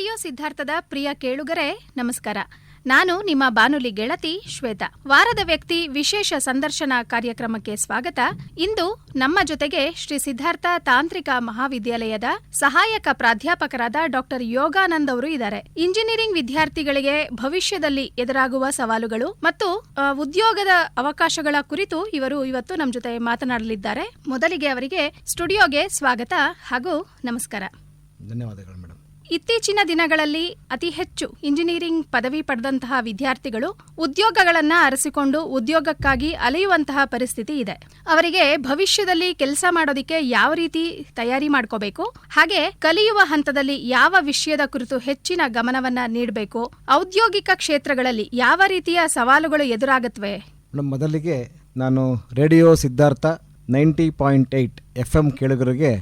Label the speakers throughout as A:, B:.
A: Radio ಸಿದ್ಧಾರ್ಥದ ಪ್ರಿಯ ಕೇಳುಗರೆ, ನಮಸ್ಕಾರ. ನಾನು ನಿಮ್ಮ ಬಾನುಲಿ ಗೆಳತಿ ಶ್ವೇತಾ. ವಾರದ ವ್ಯಕ್ತಿ ವಿಶೇಷ ಸಂದರ್ಶನ ಕಾರ್ಯಕ್ರಮಕ್ಕೆ ಸ್ವಾಗತ. ಇಂದು ನಮ್ಮ ಜೊತೆಗೆ ಶ್ರೀ ಸಿದ್ಧಾರ್ಥ ತಾಂತ್ರಿಕ ಮಹಾವಿದ್ಯಾಲಯದ ಸಹಾಯಕ ಪ್ರಾಧ್ಯಾಪಕರಾದ ಡಾಕ್ಟರ್ ಯೋಗಾನಂದ್ ಅವರು ಇದ್ದಾರೆ. ಇಂಜಿನಿಯರಿಂಗ್ ವಿದ್ಯಾರ್ಥಿಗಳಿಗೆ ಭವಿಷ್ಯದಲ್ಲಿ ಎದುರಾಗುವ ಸವಾಲುಗಳು ಮತ್ತು ಉದ್ಯೋಗದ ಅವಕಾಶಗಳ ಕುರಿತು ಇವರು ಇವತ್ತು ನಮ್ಮ ಜೊತೆ ಮಾತನಾಡಲಿದ್ದಾರೆ. ಮೊದಲಿಗೆ ಅವರಿಗೆ ಸ್ಟುಡಿಯೋಗೆ ಸ್ವಾಗತ ಹಾಗೂ ನಮಸ್ಕಾರ.
B: ಧನ್ಯವಾದಗಳು.
A: ಇತ್ತೀಚಿನ ದಿನಗಳಲ್ಲಿ ಅತಿ ಹೆಚ್ಚು ಇಂಜಿನಿಯರಿಂಗ್ ಪದವಿ ಪಡೆದಂತಹ ವಿದ್ಯಾರ್ಥಿಗಳು ಉದ್ಯೋಗಗಳನ್ನು ಅರಸಿಕೊಂಡು ಉದ್ಯೋಗಕ್ಕಾಗಿ ಅಲೆಯುವಂತಹ ಪರಿಸ್ಥಿತಿ ಇದೆ. ಅವರಿಗೆ ಭವಿಷ್ಯದಲ್ಲಿ ಕೆಲಸ ಮಾಡೋದಕ್ಕೆ ಯಾವ ರೀತಿ ತಯಾರಿ ಮಾಡ್ಕೋಬೇಕು, ಹಾಗೆ ಕಲಿಯುವ ಹಂತದಲ್ಲಿ ಯಾವ ವಿಷಯದ ಕುರಿತು ಹೆಚ್ಚಿನ ಗಮನವನ್ನ ನೀಡಬೇಕು, ಔದ್ಯೋಗಿಕ ಕ್ಷೇತ್ರಗಳಲ್ಲಿ ಯಾವ ರೀತಿಯ ಸವಾಲುಗಳು ಎದುರಾಗತ್ವೆ?
B: ಮೇಡಮ್ ಮೊದಲಿಗೆ ನಾನು radio Siddhartha ninety point eight F M ಕೇಳುಗರಿಗೆ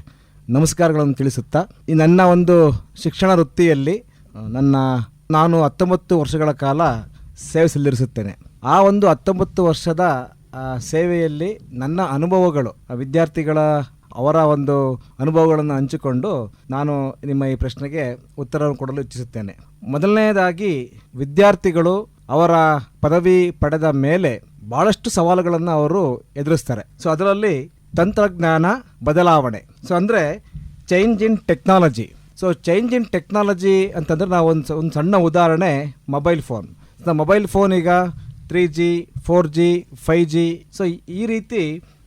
B: ನಮಸ್ಕಾರಗಳನ್ನು ತಿಳಿಸುತ್ತಾ, ಈ ನನ್ನ ಒಂದು ಶಿಕ್ಷಣ ವೃತ್ತಿಯಲ್ಲಿ ನನ್ನ ನಾನು ಹತ್ತೊಂಬತ್ತು ವರ್ಷಗಳ ಕಾಲ ಸೇವೆ ಸಲ್ಲಿಸುತ್ತೇನೆ. ಆ ಒಂದು ಹತ್ತೊಂಬತ್ತು ವರ್ಷದ ಸೇವೆಯಲ್ಲಿ ನನ್ನ ಅನುಭವಗಳು ವಿದ್ಯಾರ್ಥಿಗಳ, ಅವರ ಒಂದು ಅನುಭವಗಳನ್ನು ಹಂಚಿಕೊಂಡು ನಾನು ನಿಮ್ಮ ಈ ಪ್ರಶ್ನೆಗೆ ಉತ್ತರವನ್ನು ಕೊಡಲು ಇಚ್ಛಿಸುತ್ತೇನೆ. ಮೊದಲನೆಯದಾಗಿ, ವಿದ್ಯಾರ್ಥಿಗಳು ಅವರ ಪದವಿ ಪಡೆದ ಮೇಲೆ ಭಾಳಷ್ಟು ಸವಾಲುಗಳನ್ನು ಅವರು ಎದುರಿಸ್ತಾರೆ. ಸೊ ಅದರಲ್ಲಿ ತಂತ್ರಜ್ಞಾನ ಬದಲಾವಣೆ. ಸೊ ಅಂದರೆ change in technology so change in technology ಅಂತಂದರೆ ನಾವು ಒಂದು ಒಂದು ಸಣ್ಣ ಉದಾಹರಣೆ mobile phone so mobile phone ಈಗ three G four G five G so ಈ ರೀತಿ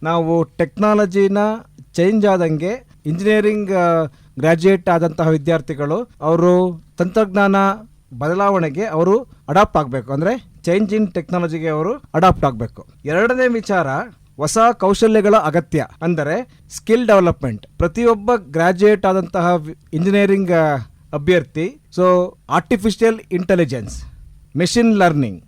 B: ನಾವು ಟೆಕ್ನಾಲಜಿನ ಚೇಂಜ್ ಆದಂಗೆ ಇಂಜಿನಿಯರಿಂಗ್ ಗ್ರ್ಯಾಜುಯೇಟ್ ಆದಂತಹ ವಿದ್ಯಾರ್ಥಿಗಳು ಅವರು ತಂತ್ರಜ್ಞಾನ ಬದಲಾವಣೆಗೆ ಅವರು ಅಡಾಪ್ಟ್ ಆಗಬೇಕು. ಅಂದರೆ ಚೇಂಜ್ ಇನ್ ಟೆಕ್ನಾಲಜಿಗೆ ಅವರು ಅಡಾಪ್ಟ್ ಆಗಬೇಕು. ಎರಡನೇ ವಿಚಾರ ಹೊಸ ಕೌಶಲ್ಯಗಳ ಅಗತ್ಯ ಅಂದರೆ ಸ್ಕಿಲ್ ಡೆವಲಪ್ಮೆಂಟ್. ಪ್ರತಿಯೊಬ್ಬ ಗ್ರಾಜ್ಯುಯೇಟ್ ಆದಂತಹ ಇಂಜಿನಿಯರಿಂಗ್ ಅಭ್ಯರ್ಥಿ, so artificial intelligence, machine learning,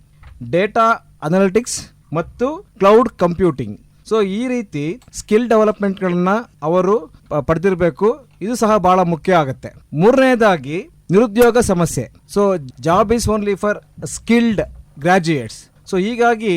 B: data analytics ಮತ್ತು ಕ್ಲೌಡ್ ಕಂಪ್ಯೂಟಿಂಗ್. ಸೊ ಈ ರೀತಿ ಸ್ಕಿಲ್ ಡೆವಲಪ್ಮೆಂಟ್ಗಳನ್ನು ಅವರು ಪಡೆದಿರಬೇಕು. ಇದು ಸಹ ಬಹಳ ಮುಖ್ಯ ಆಗುತ್ತೆ. ಮೂರನೇದಾಗಿ ನಿರುದ್ಯೋಗ ಸಮಸ್ಯೆ. So job is only for skilled graduates. So ಹೀಗಾಗಿ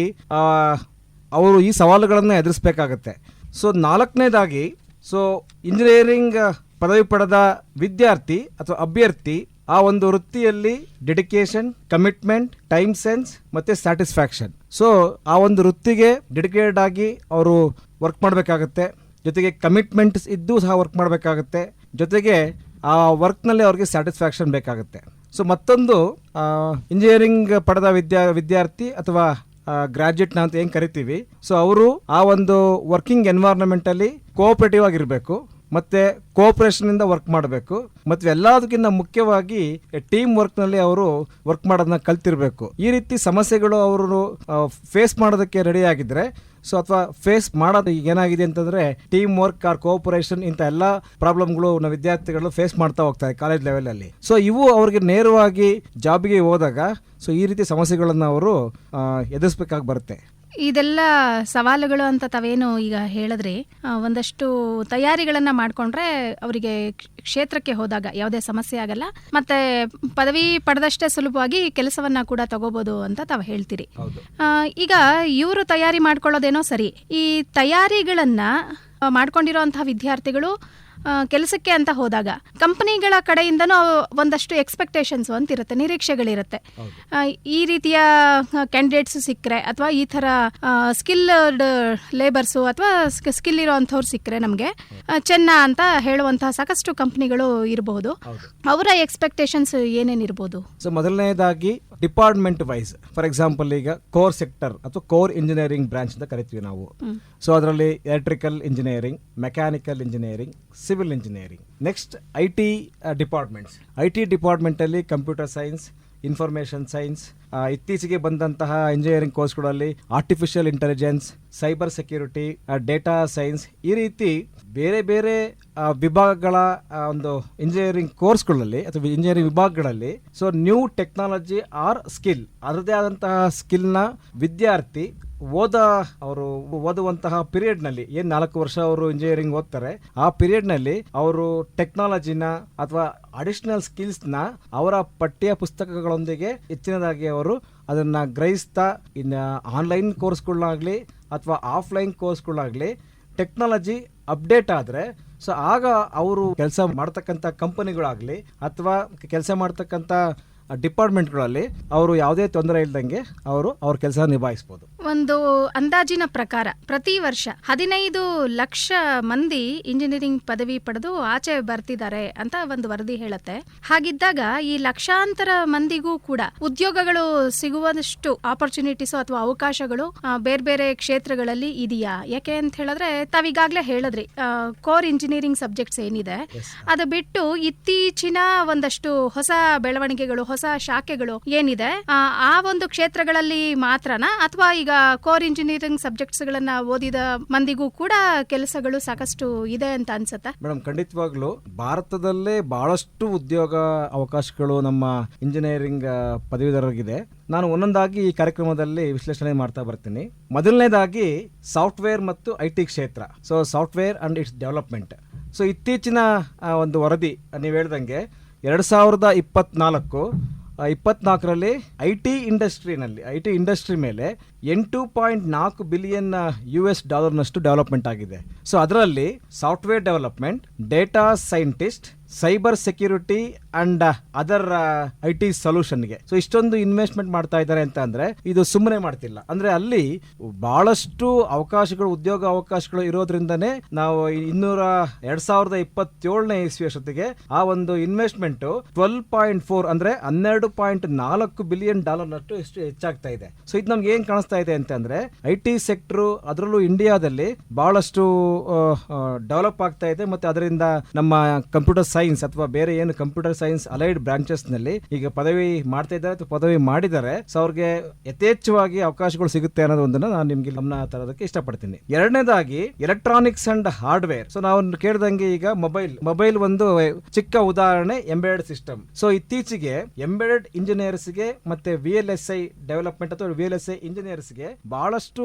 B: ಅವರು ಈ ಸವಾಲುಗಳನ್ನು ಎದುರಿಸಬೇಕಾಗತ್ತೆ. ಸೊ ನಾಲ್ಕನೇದಾಗಿ ಸೊ ಇಂಜಿನಿಯರಿಂಗ್ ಪದವಿ ಪಡೆದ ವಿದ್ಯಾರ್ಥಿ ಅಥವಾ ಅಭ್ಯರ್ಥಿ ಆ ಒಂದು ವೃತ್ತಿಯಲ್ಲಿ ಡೆಡಿಕೇಶನ್ ಕಮಿಟ್ಮೆಂಟ್ ಟೈಮ್ ಸೆನ್ಸ್ ಮತ್ತೆ ಸ್ಯಾಟಿಸ್ಫ್ಯಾಕ್ಷನ್ ಸೊ ಆ ಒಂದು ವೃತ್ತಿಗೆ ಡೆಡಿಕೇಟೆಡ್ ಆಗಿ ಅವರು ವರ್ಕ್ ಮಾಡಬೇಕಾಗತ್ತೆ. ಜೊತೆಗೆ ಕಮಿಟ್ಮೆಂಟ್ಸ್ ಇದ್ದು ಸಹ ವರ್ಕ್ ಮಾಡಬೇಕಾಗತ್ತೆ. ಜೊತೆಗೆ ಆ ವರ್ಕ್ನಲ್ಲಿ ಅವ್ರಿಗೆ ಸ್ಯಾಟಿಸ್ಫ್ಯಾಕ್ಷನ್ ಬೇಕಾಗುತ್ತೆ. ಸೊ ಮತ್ತೊಂದು ಇಂಜಿನಿಯರಿಂಗ್ ಪಡೆದ ವಿದ್ಯಾ, ವಿದ್ಯಾರ್ಥಿ ಅಥವಾ ಗ್ರಾಜ್ಯುಯೇಟ್ನ ಅಂತ ಏನು ಕರಿತೀವಿ. ಸೊ ಅವರು ಆ ಒಂದು ವರ್ಕಿಂಗ್ ಎನ್ವೈರನ್ಮೆಂಟಲ್ಲಿ ಕೋಆಪರೇಟಿವ್ ಆಗಿರಬೇಕು. ಮತ್ತೆ ಕೋಆಪರೇಷನ್ ಇಂದ ವರ್ಕ್ ಮಾಡಬೇಕು. ಮತ್ತು ಎಲ್ಲದಕ್ಕಿಂತ ಮುಖ್ಯವಾಗಿ ಟೀಮ್ ವರ್ಕ್ನಲ್ಲಿ ಅವರು ವರ್ಕ್ ಮಾಡೋದನ್ನ ಕಲ್ತಿರ್ಬೇಕು. ಈ ರೀತಿ ಸಮಸ್ಯೆಗಳು ಅವರು ಫೇಸ್ ಮಾಡೋದಕ್ಕೆ ರೆಡಿ ಆಗಿದ್ರೆ ಸೊ ಅಥವಾ ಫೇಸ್ ಮಾಡೋದು ಈಗ ಏನಾಗಿದೆ ಅಂತಂದ್ರೆ ಟೀಮ್ ವರ್ಕ್ ಆರ್ ಕೋಆಪರೇಷನ್ ಇಂಥ ಎಲ್ಲ ಪ್ರಾಬ್ಲಮ್ಗಳು ನಮ್ಮ ವಿದ್ಯಾರ್ಥಿಗಳು ಫೇಸ್ ಮಾಡ್ತಾ ಹೋಗ್ತಾರೆ ಕಾಲೇಜ್ ಲೆವೆಲಲ್ಲಿ ಸೊ ಇವು ಅವ್ರಿಗೆ ನೇರವಾಗಿ ಜಾಬ್ಗೆ ಹೋದಾಗ ಸೊ ಈ ರೀತಿ ಸಮಸ್ಯೆಗಳನ್ನು ಅವರು ಎದುರಿಸ್ಬೇಕಾಗಿ ಬರುತ್ತೆ.
A: ಇದೆಲ್ಲ ಸವಾಲುಗಳು ಅಂತ ತಾವೇನು ಈಗ ಹೇಳಿದ್ರಿ ಒಂದಷ್ಟು ತಯಾರಿಗಳನ್ನು ಮಾಡಿಕೊಂಡ್ರೆ ಅವರಿಗೆ ಕ್ಷೇತ್ರಕ್ಕೆ ಹೋದಾಗ ಯಾವುದೇ ಸಮಸ್ಯೆ ಆಗಲ್ಲ. ಮತ್ತೆ ಪದವಿ ಪಡೆದಷ್ಟೇ ಸುಲಭವಾಗಿ ಕೆಲಸವನ್ನ ಕೂಡ ತಗೋಬಹುದು ಅಂತ ತಾವು ಹೇಳ್ತೀರಿ. ಈಗ ಇವರು ತಯಾರಿ ಮಾಡ್ಕೊಳ್ಳೋದೇನೋ ಸರಿ. ಈ ತಯಾರಿಗಳನ್ನ ಮಾಡ್ಕೊಂಡಿರೋಂತಹ ವಿದ್ಯಾರ್ಥಿಗಳು ಕೆಲಸಕ್ಕೆ ಅಂತ ಹೋದಾಗ ಕಂಪನಿಗಳ ಕಡೆಯಿಂದನೂ ಒಂದಷ್ಟು ಎಕ್ಸ್ಪೆಕ್ಟೇಷನ್ಸ್ ಅಂತ ಇರುತ್ತೆ ನಿರೀಕ್ಷೆಗಳಿರುತ್ತೆ. ಈ ರೀತಿಯ ಕ್ಯಾಂಡಿಡೇಟ್ಸ್ ಸಿಕ್ಕರೆ ಅಥವಾ ಈ ಥರ ಸ್ಕಿಲ್ಡ್ ಲೇಬರ್ಸು ಅಥವಾ ಸ್ಕಿಲ್ ಇರೋವಂಥವ್ರು ಸಿಕ್ಕರೆ ನಮಗೆ ಚೆನ್ನ ಅಂತ ಹೇಳುವಂತಹ ಸಾಕಷ್ಟು ಕಂಪನಿಗಳು ಇರಬಹುದು ಅವರ ಎಕ್ಸ್ಪೆಕ್ಟೇಷನ್ಸ್ ಏನೇನಿರ್ಬೋದು?
B: ಸೊ ಮೊದಲನೇದಾಗಿ ಡಿಪಾರ್ಟ್ಮೆಂಟ್ ವೈಸ್ ಫಾರ್ ಎಕ್ಸಾಂಪಲ್ ಈಗ ಕೋರ್ ಸೆಕ್ಟರ್ ಅಥವಾ ಕೋರ್ ಇಂಜಿನಿಯರಿಂಗ್ ಬ್ರಾಂಚ್ ಅಂತ ಕರಿತೀವಿ ನಾವು. ಸೊ ಅದರಲ್ಲಿ electrical engineering mechanical engineering civil engineering next I T departments I T ಡಿಪಾರ್ಟ್ಮೆಂಟಲ್ಲಿ computer science information science ಇತ್ತೀಚೆಗೆ ಬಂದಂತಹ engineering ಕೋರ್ಸ್ಗಳಲ್ಲಿ artificial intelligence cyber security data science ಈ ರೀತಿ ಬೇರೆ ಬೇರೆ ವಿಭಾಗಗಳ ಒಂದು ಇಂಜಿನಿಯರಿಂಗ್ ಕೋರ್ಸ್ಗಳಲ್ಲಿ ಅಥವಾ ಇಂಜಿನಿಯರಿಂಗ್ ವಿಭಾಗಗಳಲ್ಲಿ so new technology or skill ಅದರದೇ ಆದಂತಹ ಸ್ಕಿಲ್ನ ವಿದ್ಯಾರ್ಥಿ ಓದ, ಅವರು ಓದುವಂತಹ ಪೀರಿಯಡ್ನಲ್ಲಿ, ಏನ್ ನಾಲ್ಕು ವರ್ಷ ಅವರು ಇಂಜಿನಿಯರಿಂಗ್ ಓದ್ತಾರೆ, ಆ ಪೀರಿಯಡ್ನಲ್ಲಿ ಅವರು ಟೆಕ್ನಾಲಜಿನ ಅಥವಾ ಅಡಿಷನಲ್ ಸ್ಕಿಲ್ಸ್ನ ಅವರ ಪಠ್ಯ ಪುಸ್ತಕಗಳೊಂದಿಗೆ ಹೆಚ್ಚಿನದಾಗಿ ಅವರು ಅದನ್ನ ಗ್ರಹಿಸ್ತಾ, ಇನ್ನು ಆನ್ಲೈನ್ ಕೋರ್ಸ್ಗಳನ್ನಾಗ್ಲಿ ಅಥವಾ ಆಫ್ಲೈನ್ ಕೋರ್ಸ್ಗಳಾಗ್ಲಿ ಟೆಕ್ನಾಲಜಿ ಅಪ್ಡೇಟ್ ಆದರೆ ಸೊ ಆಗ ಅವರು ಕೆಲಸ ಮಾಡ್ತಕ್ಕಂಥ ಕಂಪನಿಗಳಾಗಲಿ ಅಥವಾ ಕೆಲಸ ಮಾಡ್ತಕ್ಕಂಥ ಡಿಪಾರ್ಟ್ಮೆಂಟ್ಗಳಲ್ಲಿ ಅವರು ಯಾವುದೇ ತೊಂದರೆ ಇಲ್ದಂಗೆ ಅವರು ಅವ್ರ ಕೆಲಸ ನಿಭಾಯಿಸಬಹುದು
A: ಒಂದು ಅಂದಾಜಿನ ಪ್ರಕಾರ ಪ್ರತಿ ವರ್ಷ ಹದಿನೈದು ಲಕ್ಷ ಮಂದಿ ಇಂಜಿನಿಯರಿಂಗ್ ಪದವಿ ಪಡೆದು ಆಚೆ ಬರ್ತಿದ್ದಾರೆ ಅಂತ ಒಂದು ವರದಿ ಹೇಳುತ್ತೆ. ಹಾಗಿದ್ದಾಗ ಈ ಲಕ್ಷಾಂತರ ಮಂದಿಗೂ ಕೂಡ ಉದ್ಯೋಗಗಳು ಸಿಗುವಷ್ಟು ಆಪರ್ಚುನಿಟೀಸ್ ಅಥವಾ ಅವಕಾಶಗಳು ಬೇರೆ ಬೇರೆ ಕ್ಷೇತ್ರಗಳಲ್ಲಿ ಇದೆಯಾ? ಯಾಕೆ ಅಂತ ಹೇಳಿದ್ರೆ ತಾವೀಗಾಗ್ಲೇ ಹೇಳಿದ್ರಿ ಕೋರ್ ಇಂಜಿನಿಯರಿಂಗ್ ಸಬ್ಜೆಕ್ಟ್ಸ್ ಏನಿದೆ. ಅದು ಬಿಟ್ಟು ಇತ್ತೀಚಿನ ಒಂದಷ್ಟು ಹೊಸ ಬೆಳವಣಿಗೆಗಳು ಹೊಸ ಶಾಖೆಗಳು ಏನಿದೆ ಆ, ಒಂದು ಕ್ಷೇತ್ರಗಳಲ್ಲಿ ಮಾತ್ರನಾ? ಅಥವಾ ಈಗ ಕೋರ್ ಇಂಜಿನಿಯರಿಂಗ್ ಸಬ್ಜೆಕ್ಟ್ಸ್ ಗಳನ್ನ ಓದಿದ ಮಂದಿಗೂ ಕೂಡ ಕೆಲಸಗಳು ಸಾಕಷ್ಟು ಇದೆ ಅಂತ ಅನ್ಸುತ್ತೆ?
B: ಮೇಡಮ್ ಖಂಡಿತವಾಗ್ಲು ಭಾರತದಲ್ಲೇ ಬಹಳಷ್ಟು ಉದ್ಯೋಗ ಅವಕಾಶಗಳು ನಮ್ಮ ಇಂಜಿನಿಯರಿಂಗ್ ಪದವೀಧರರಿಗಿದೆ. ನಾನು ಒಂದೊಂದಾಗಿ ಈ ಕಾರ್ಯಕ್ರಮದಲ್ಲಿ ವಿಶ್ಲೇಷಣೆ ಮಾಡ್ತಾ ಬರ್ತೀನಿ. ಮೊದಲನೇದಾಗಿ ಸಾಫ್ಟ್ವೇರ್ ಮತ್ತು ಐ ಟಿ ಕ್ಷೇತ್ರ. So software and its development. So ಇತ್ತೀಚಿನ ಒಂದು ವರದಿ ನೀವು ಹೇಳ್ದಂಗೆ ಎರಡು ಸಾವಿರದ ಇಪ್ಪತ್ನಾಲ್ಕು ಆ, ಇಪ್ಪತ್ನಾಲ್ಕರಲ್ಲಿ ಐ ಟಿ ಇಂಡಸ್ಟ್ರಿನಲ್ಲಿ ಐ ಟಿ ಇಂಡಸ್ಟ್ರಿ ಮೇಲೆ ಎಂಟು ಪಾಯಿಂಟ್ ನಾಲ್ಕು ಬಿಲಿಯನ್ ಯು ಎಸ್ ಡಾಲರ್ನಷ್ಟು ಡೆವಲಪ್ಮೆಂಟ್ ಆಗಿದೆ. ಸೊ ಅದರಲ್ಲಿ software development data scientist cyber security and other I T ಸೊಲ್ಯೂಷನ್ಗೆ so ಇಷ್ಟೊಂದು ಇನ್ವೆಸ್ಟ್ಮೆಂಟ್ ಮಾಡ್ತಾ ಇದ್ದಾರೆ ಅಂತ ಅಂದ್ರೆ ಇದು ಸುಮ್ಮನೆ ಮಾಡ್ತಿಲ್ಲ. ಅಂದ್ರೆ ಅಲ್ಲಿ ಬಹಳಷ್ಟು ಅವಕಾಶಗಳು, ಉದ್ಯೋಗ ಅವಕಾಶಗಳು ಇರೋದ್ರಿಂದನೇ ನಾವು ಇನ್ನೂರ ಎರಡ್ ಸಾವಿರದ ಇಪ್ಪತ್ತೇಳನೇ ಇಸ್ವಿ ಅಷ್ಟೊತ್ತಿಗೆ ಆ ಒಂದು ಇನ್ವೆಸ್ಟ್ಮೆಂಟ್ ಟ್ವೆಲ್ ಪಾಯಿಂಟ್ ಫೋರ್ ಅಂದ್ರೆ ಹನ್ನೆರಡು ಪಾಯಿಂಟ್ ನಾಲ್ಕು ಬಿಲಿಯನ್ ಡಾಲರ್ ನಷ್ಟು ಎಷ್ಟು ಹೆಚ್ಚಾಗ್ತಾ ಇದೆ. ಸೊ ಇದು ನಮ್ಗೆ ಏನ್ ಕಾಣಿಸ್ತಾ ಇದೆ ಅಂತಂದ್ರೆ ಐ ಟಿ ಸೆಕ್ಟರ್ ಅದರಲ್ಲೂ ಇಂಡಿಯಾದಲ್ಲಿ ಬಹಳಷ್ಟು ಡೆವಲಪ್ ಆಗ್ತಾ ಇದೆ. ಮತ್ತೆ ಅದರಿಂದ ನಮ್ಮ ಕಂಪ್ಯೂಟರ್ ಸೈನ್ಸ್ ಅಥವಾ ಬೇರೆ ಏನು ಕಂಪ್ಯೂಟರ್ ಸೈನ್ಸ್ ಅಲೈಡ್ ಬ್ರಾಂಚಸ್ನಲ್ಲಿ ಈಗ ಪದವಿ ಮಾಡ್ತಾ ಇದ್ದಾರೆ ಅಥವಾ ಪದವಿ ಮಾಡಿದರೆ ಸೊ ಅವ್ರಿಗೆ ಯಥೇಚ್ಛವಾಗಿ ಅವಕಾಶಗಳು ಸಿಗುತ್ತೆ ಅನ್ನೋದೊಂದನ್ನ ನಾನು ನಿಮ್ಗೆ ಗಮನ ತರೋದಕ್ಕೆ ಇಷ್ಟಪಡ್ತೀನಿ. ಎರಡನೇದಾಗಿ ಎಲೆಕ್ಟ್ರಾನಿಕ್ಸ್ ಅಂಡ್ ಹಾರ್ಡ್ವೇರ್ ಸೊ ನಾವು ಕೇಳ್ದಂಗೆ ಈಗ ಮೊಬೈಲ್ ಮೊಬೈಲ್ ಒಂದು ಚಿಕ್ಕ ಉದಾಹರಣೆ ಎಂಬೆಡೆಡ್ ಸಿಸ್ಟಮ್ ಸೊ ಇತ್ತೀಚೆಗೆ ಎಂಬೆಡೆಡ್ ಇಂಜಿನಿಯರ್ಸ್ಗೆ ಮತ್ತೆ V L S I development ಅಥವಾ ವಿ ಎಲ್ ಎಸ್ ಐ ಇಂಜಿನಿಯರ್ಸ್ಗೆ ಬಹಳಷ್ಟು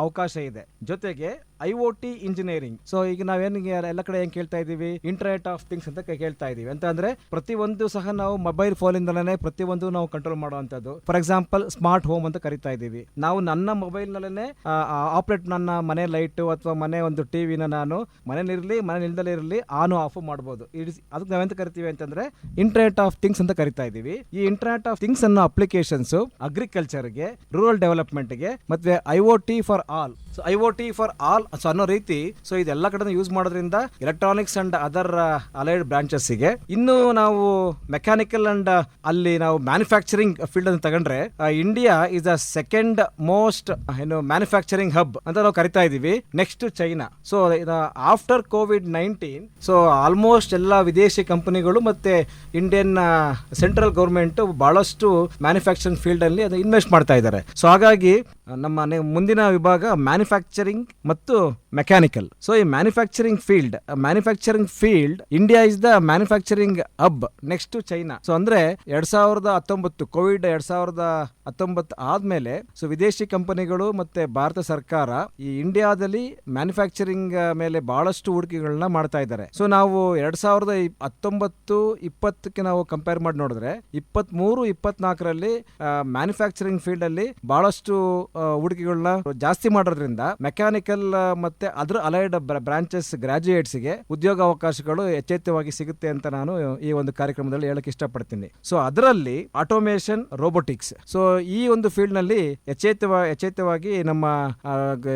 B: ಅವಕಾಶ ಇದೆ. ಜೊತೆಗೆ I O T engineering. So ಈಗ ನಾವೇನು ಎಲ್ಲ ಕಡೆ ಏನ್ ಕೇಳ್ತಾ ಇದೀವಿ ಇಂಟರ್ನೆಟ್ ಆಫ್ ಥಿಂಗ್ಸ್ ಅಂತ ಕೇಳ್ತಾ ಇದೀವಿ ಅಂತ ಅಂದ್ರೆ ಪ್ರತಿಯೊಂದು ಸಹ ನಾವು ಮೊಬೈಲ್ ಫೋನ್ ಇಂದಲೇ ಪ್ರತಿಯೊಂದು ನಾವು ಕಂಟ್ರೋಲ್ ಮಾಡುವಂತದ್ದು ಫಾರ್ ಎಕ್ಸಾಂಪಲ್ ಸ್ಮಾರ್ಟ್ ಹೋಮ್ ಅಂತ ಕರಿತಾ ಇದೀವಿ ನಾವು ನನ್ನ ಮೊಬೈಲ್ ನಲ್ಲೇ ಆಪರೇಟ್ ನನ್ನ ಮನೆ ಲೈಟ್ ಅಥವಾ ಮನೆ ಒಂದು ಟಿವಿನ ನಾನು ಮನೇಲಿರಲಿ ಮನೆ ನಿಲ್ದಲ್ಲಿ ಇರಲಿ ಆನ್ ಆಫ್ ಮಾಡಬಹುದು ಅದಕ್ಕೆ ನಾವೆಂತ ಕರಿತೀವಿ ಅಂತಂದ್ರೆ ಇಂಟರ್ನೆಟ್ ಆಫ್ ಥಿಂಗ್ಸ್ ಅಂತ ಕರಿತಾ ಇದೀವಿ ಈ ಇಂಟರ್ನೆಟ್ ಆಫ್ ಥಿಂಗ್ಸ್ ಅನ್ನೋ ಅಪ್ಲಿಕೇಶನ್ಸ್ ಅಗ್ರಿಕಲ್ಚರ್ಗೆ ರೂರಲ್ ಡೆವಲಪ್ಮೆಂಟ್ಗೆ ಮತ್ತೆ I O T for all so I O T for all so ಅನ್ನೋ ರೀತಿ ಸೊ ಇದೆಲ್ಲ ಕಡೆ ಯೂಸ್ ಮಾಡೋದ್ರಿಂದ ಎಲೆಕ್ಟ್ರಾನಿಕ್ಸ್ ಅಂಡ್ ಅದರ್ ಅಲೈಡ್ ಬ್ರಾಂಚಸ್ಗೆ. ಇನ್ನು ನಾವು ಮೆಕ್ಯಾನಿಕಲ್ ಅಂಡ್ ಅಲ್ಲಿ ನಾವು ಮ್ಯಾನುಫ್ಯಾಕ್ಚರಿಂಗ್ ಫೀಲ್ಡ್ ಅಂತ ತಗೊಂಡ್ರೆ India is the second most ಏನು ಮ್ಯಾನುಫ್ಯಾಕ್ಚರಿಂಗ್ ಹಬ್ ಅಂತ ನಾವು ಕರಿತಾ ಇದೀವಿ. Next China so after covid nineteen so almost ಎಲ್ಲ ವಿದೇಶಿ ಕಂಪನಿಗಳು ಮತ್ತೆ ಇಂಡಿಯನ್ ಸೆಂಟ್ರಲ್ ಗೌರ್ಮೆಂಟ್ ಬಹಳಷ್ಟು ಮ್ಯಾನುಫ್ಯಾಕ್ಚರಿಂಗ್ ಫೀಲ್ಡ್ ಅಲ್ಲಿ ಇನ್ವೆಸ್ಟ್ ಮಾಡ್ತಾ ಇದ್ದಾರೆ. ಸೊ ಹಾಗಾಗಿ ನಮ್ಮ ಮುಂದಿನ ವಿಭಾಗ ಮ್ಯಾನುಫ್ಯಾಕ್ಚರಿಂಗ್ ಮತ್ತು ಮೆಕ್ಯಾನಿಕಲ್ ಸೊ ಈ manufacturing field manufacturing field India is the manufacturing hub next China so ಅಂದ್ರೆ ಎರಡ್ ಸಾವಿರದ ಹತ್ತೊಂಬತ್ತು ಕೋವಿಡ್ ಎರಡ್ ಸಾವಿರದ ಹತ್ತೊಂಬತ್ತು ಆದ್ಮೇಲೆ ಸೊ ವಿದೇಶಿ ಕಂಪನಿಗಳು ಮತ್ತೆ ಭಾರತ ಸರ್ಕಾರ ಈ ಇಂಡಿಯಾದಲ್ಲಿ ಮ್ಯಾನುಫ್ಯಾಕ್ಚರಿಂಗ್ ಮೇಲೆ ಬಹಳಷ್ಟು ಹೂಡಿಕೆಗಳನ್ನ ಮಾಡ್ತಾ ಇದ್ದಾರೆ. ಸೊ ನಾವು ಎರಡ್ ಸಾವಿರದ ಹತ್ತೊಂಬತ್ತು, ಇಪ್ಪತ್ತಕ್ಕೆ ನಾವು ಕಂಪೇರ್ ಮಾಡಿ ನೋಡಿದ್ರೆ ಇಪ್ಪತ್ತ್ ಮೂರು ಇಪ್ಪತ್ನಾಲ್ಕರಲ್ಲಿ ಮ್ಯಾನುಫ್ಯಾಕ್ಚರಿಂಗ್ ಫೀಲ್ಡ್ ಅಲ್ಲಿ ಬಹಳಷ್ಟು ಹೂಡಿಕೆಗಳನ್ನ ಜಾಸ್ತಿ ಮಾಡೋದ್ರಿಂದ ಮೆಕ್ಯಾನಿಕಲ್ ಮತ್ತೆ ಅದರ ಅಲೈಡ್ ಬ್ರಾಂಚಸ್ ಗ್ರಾಜ್ಯುಯೇಟ್ಸ್ಗೆ ಉದ್ಯೋಗ ಅವಕಾಶಗಳು ಎಚ್ಚೆತ್ತವಾಗಿ ಸಿಗುತ್ತೆ ಅಂತ ನಾನು ಈ ಒಂದು ಕಾರ್ಯಕ್ರಮದಲ್ಲಿ ಹೇಳಕ್ ಇಷ್ಟಪಡ್ತೀನಿ. ಸೊ ಅದರಲ್ಲಿ ಆಟೋಮೇಷನ್ ರೋಬೋಟಿಕ್ಸ್ ಸೊ ಈ ಒಂದು ಫೀಲ್ಡ್ನಲ್ಲಿ ಯಚೇತವಾಗಿ ನಮ್ಮ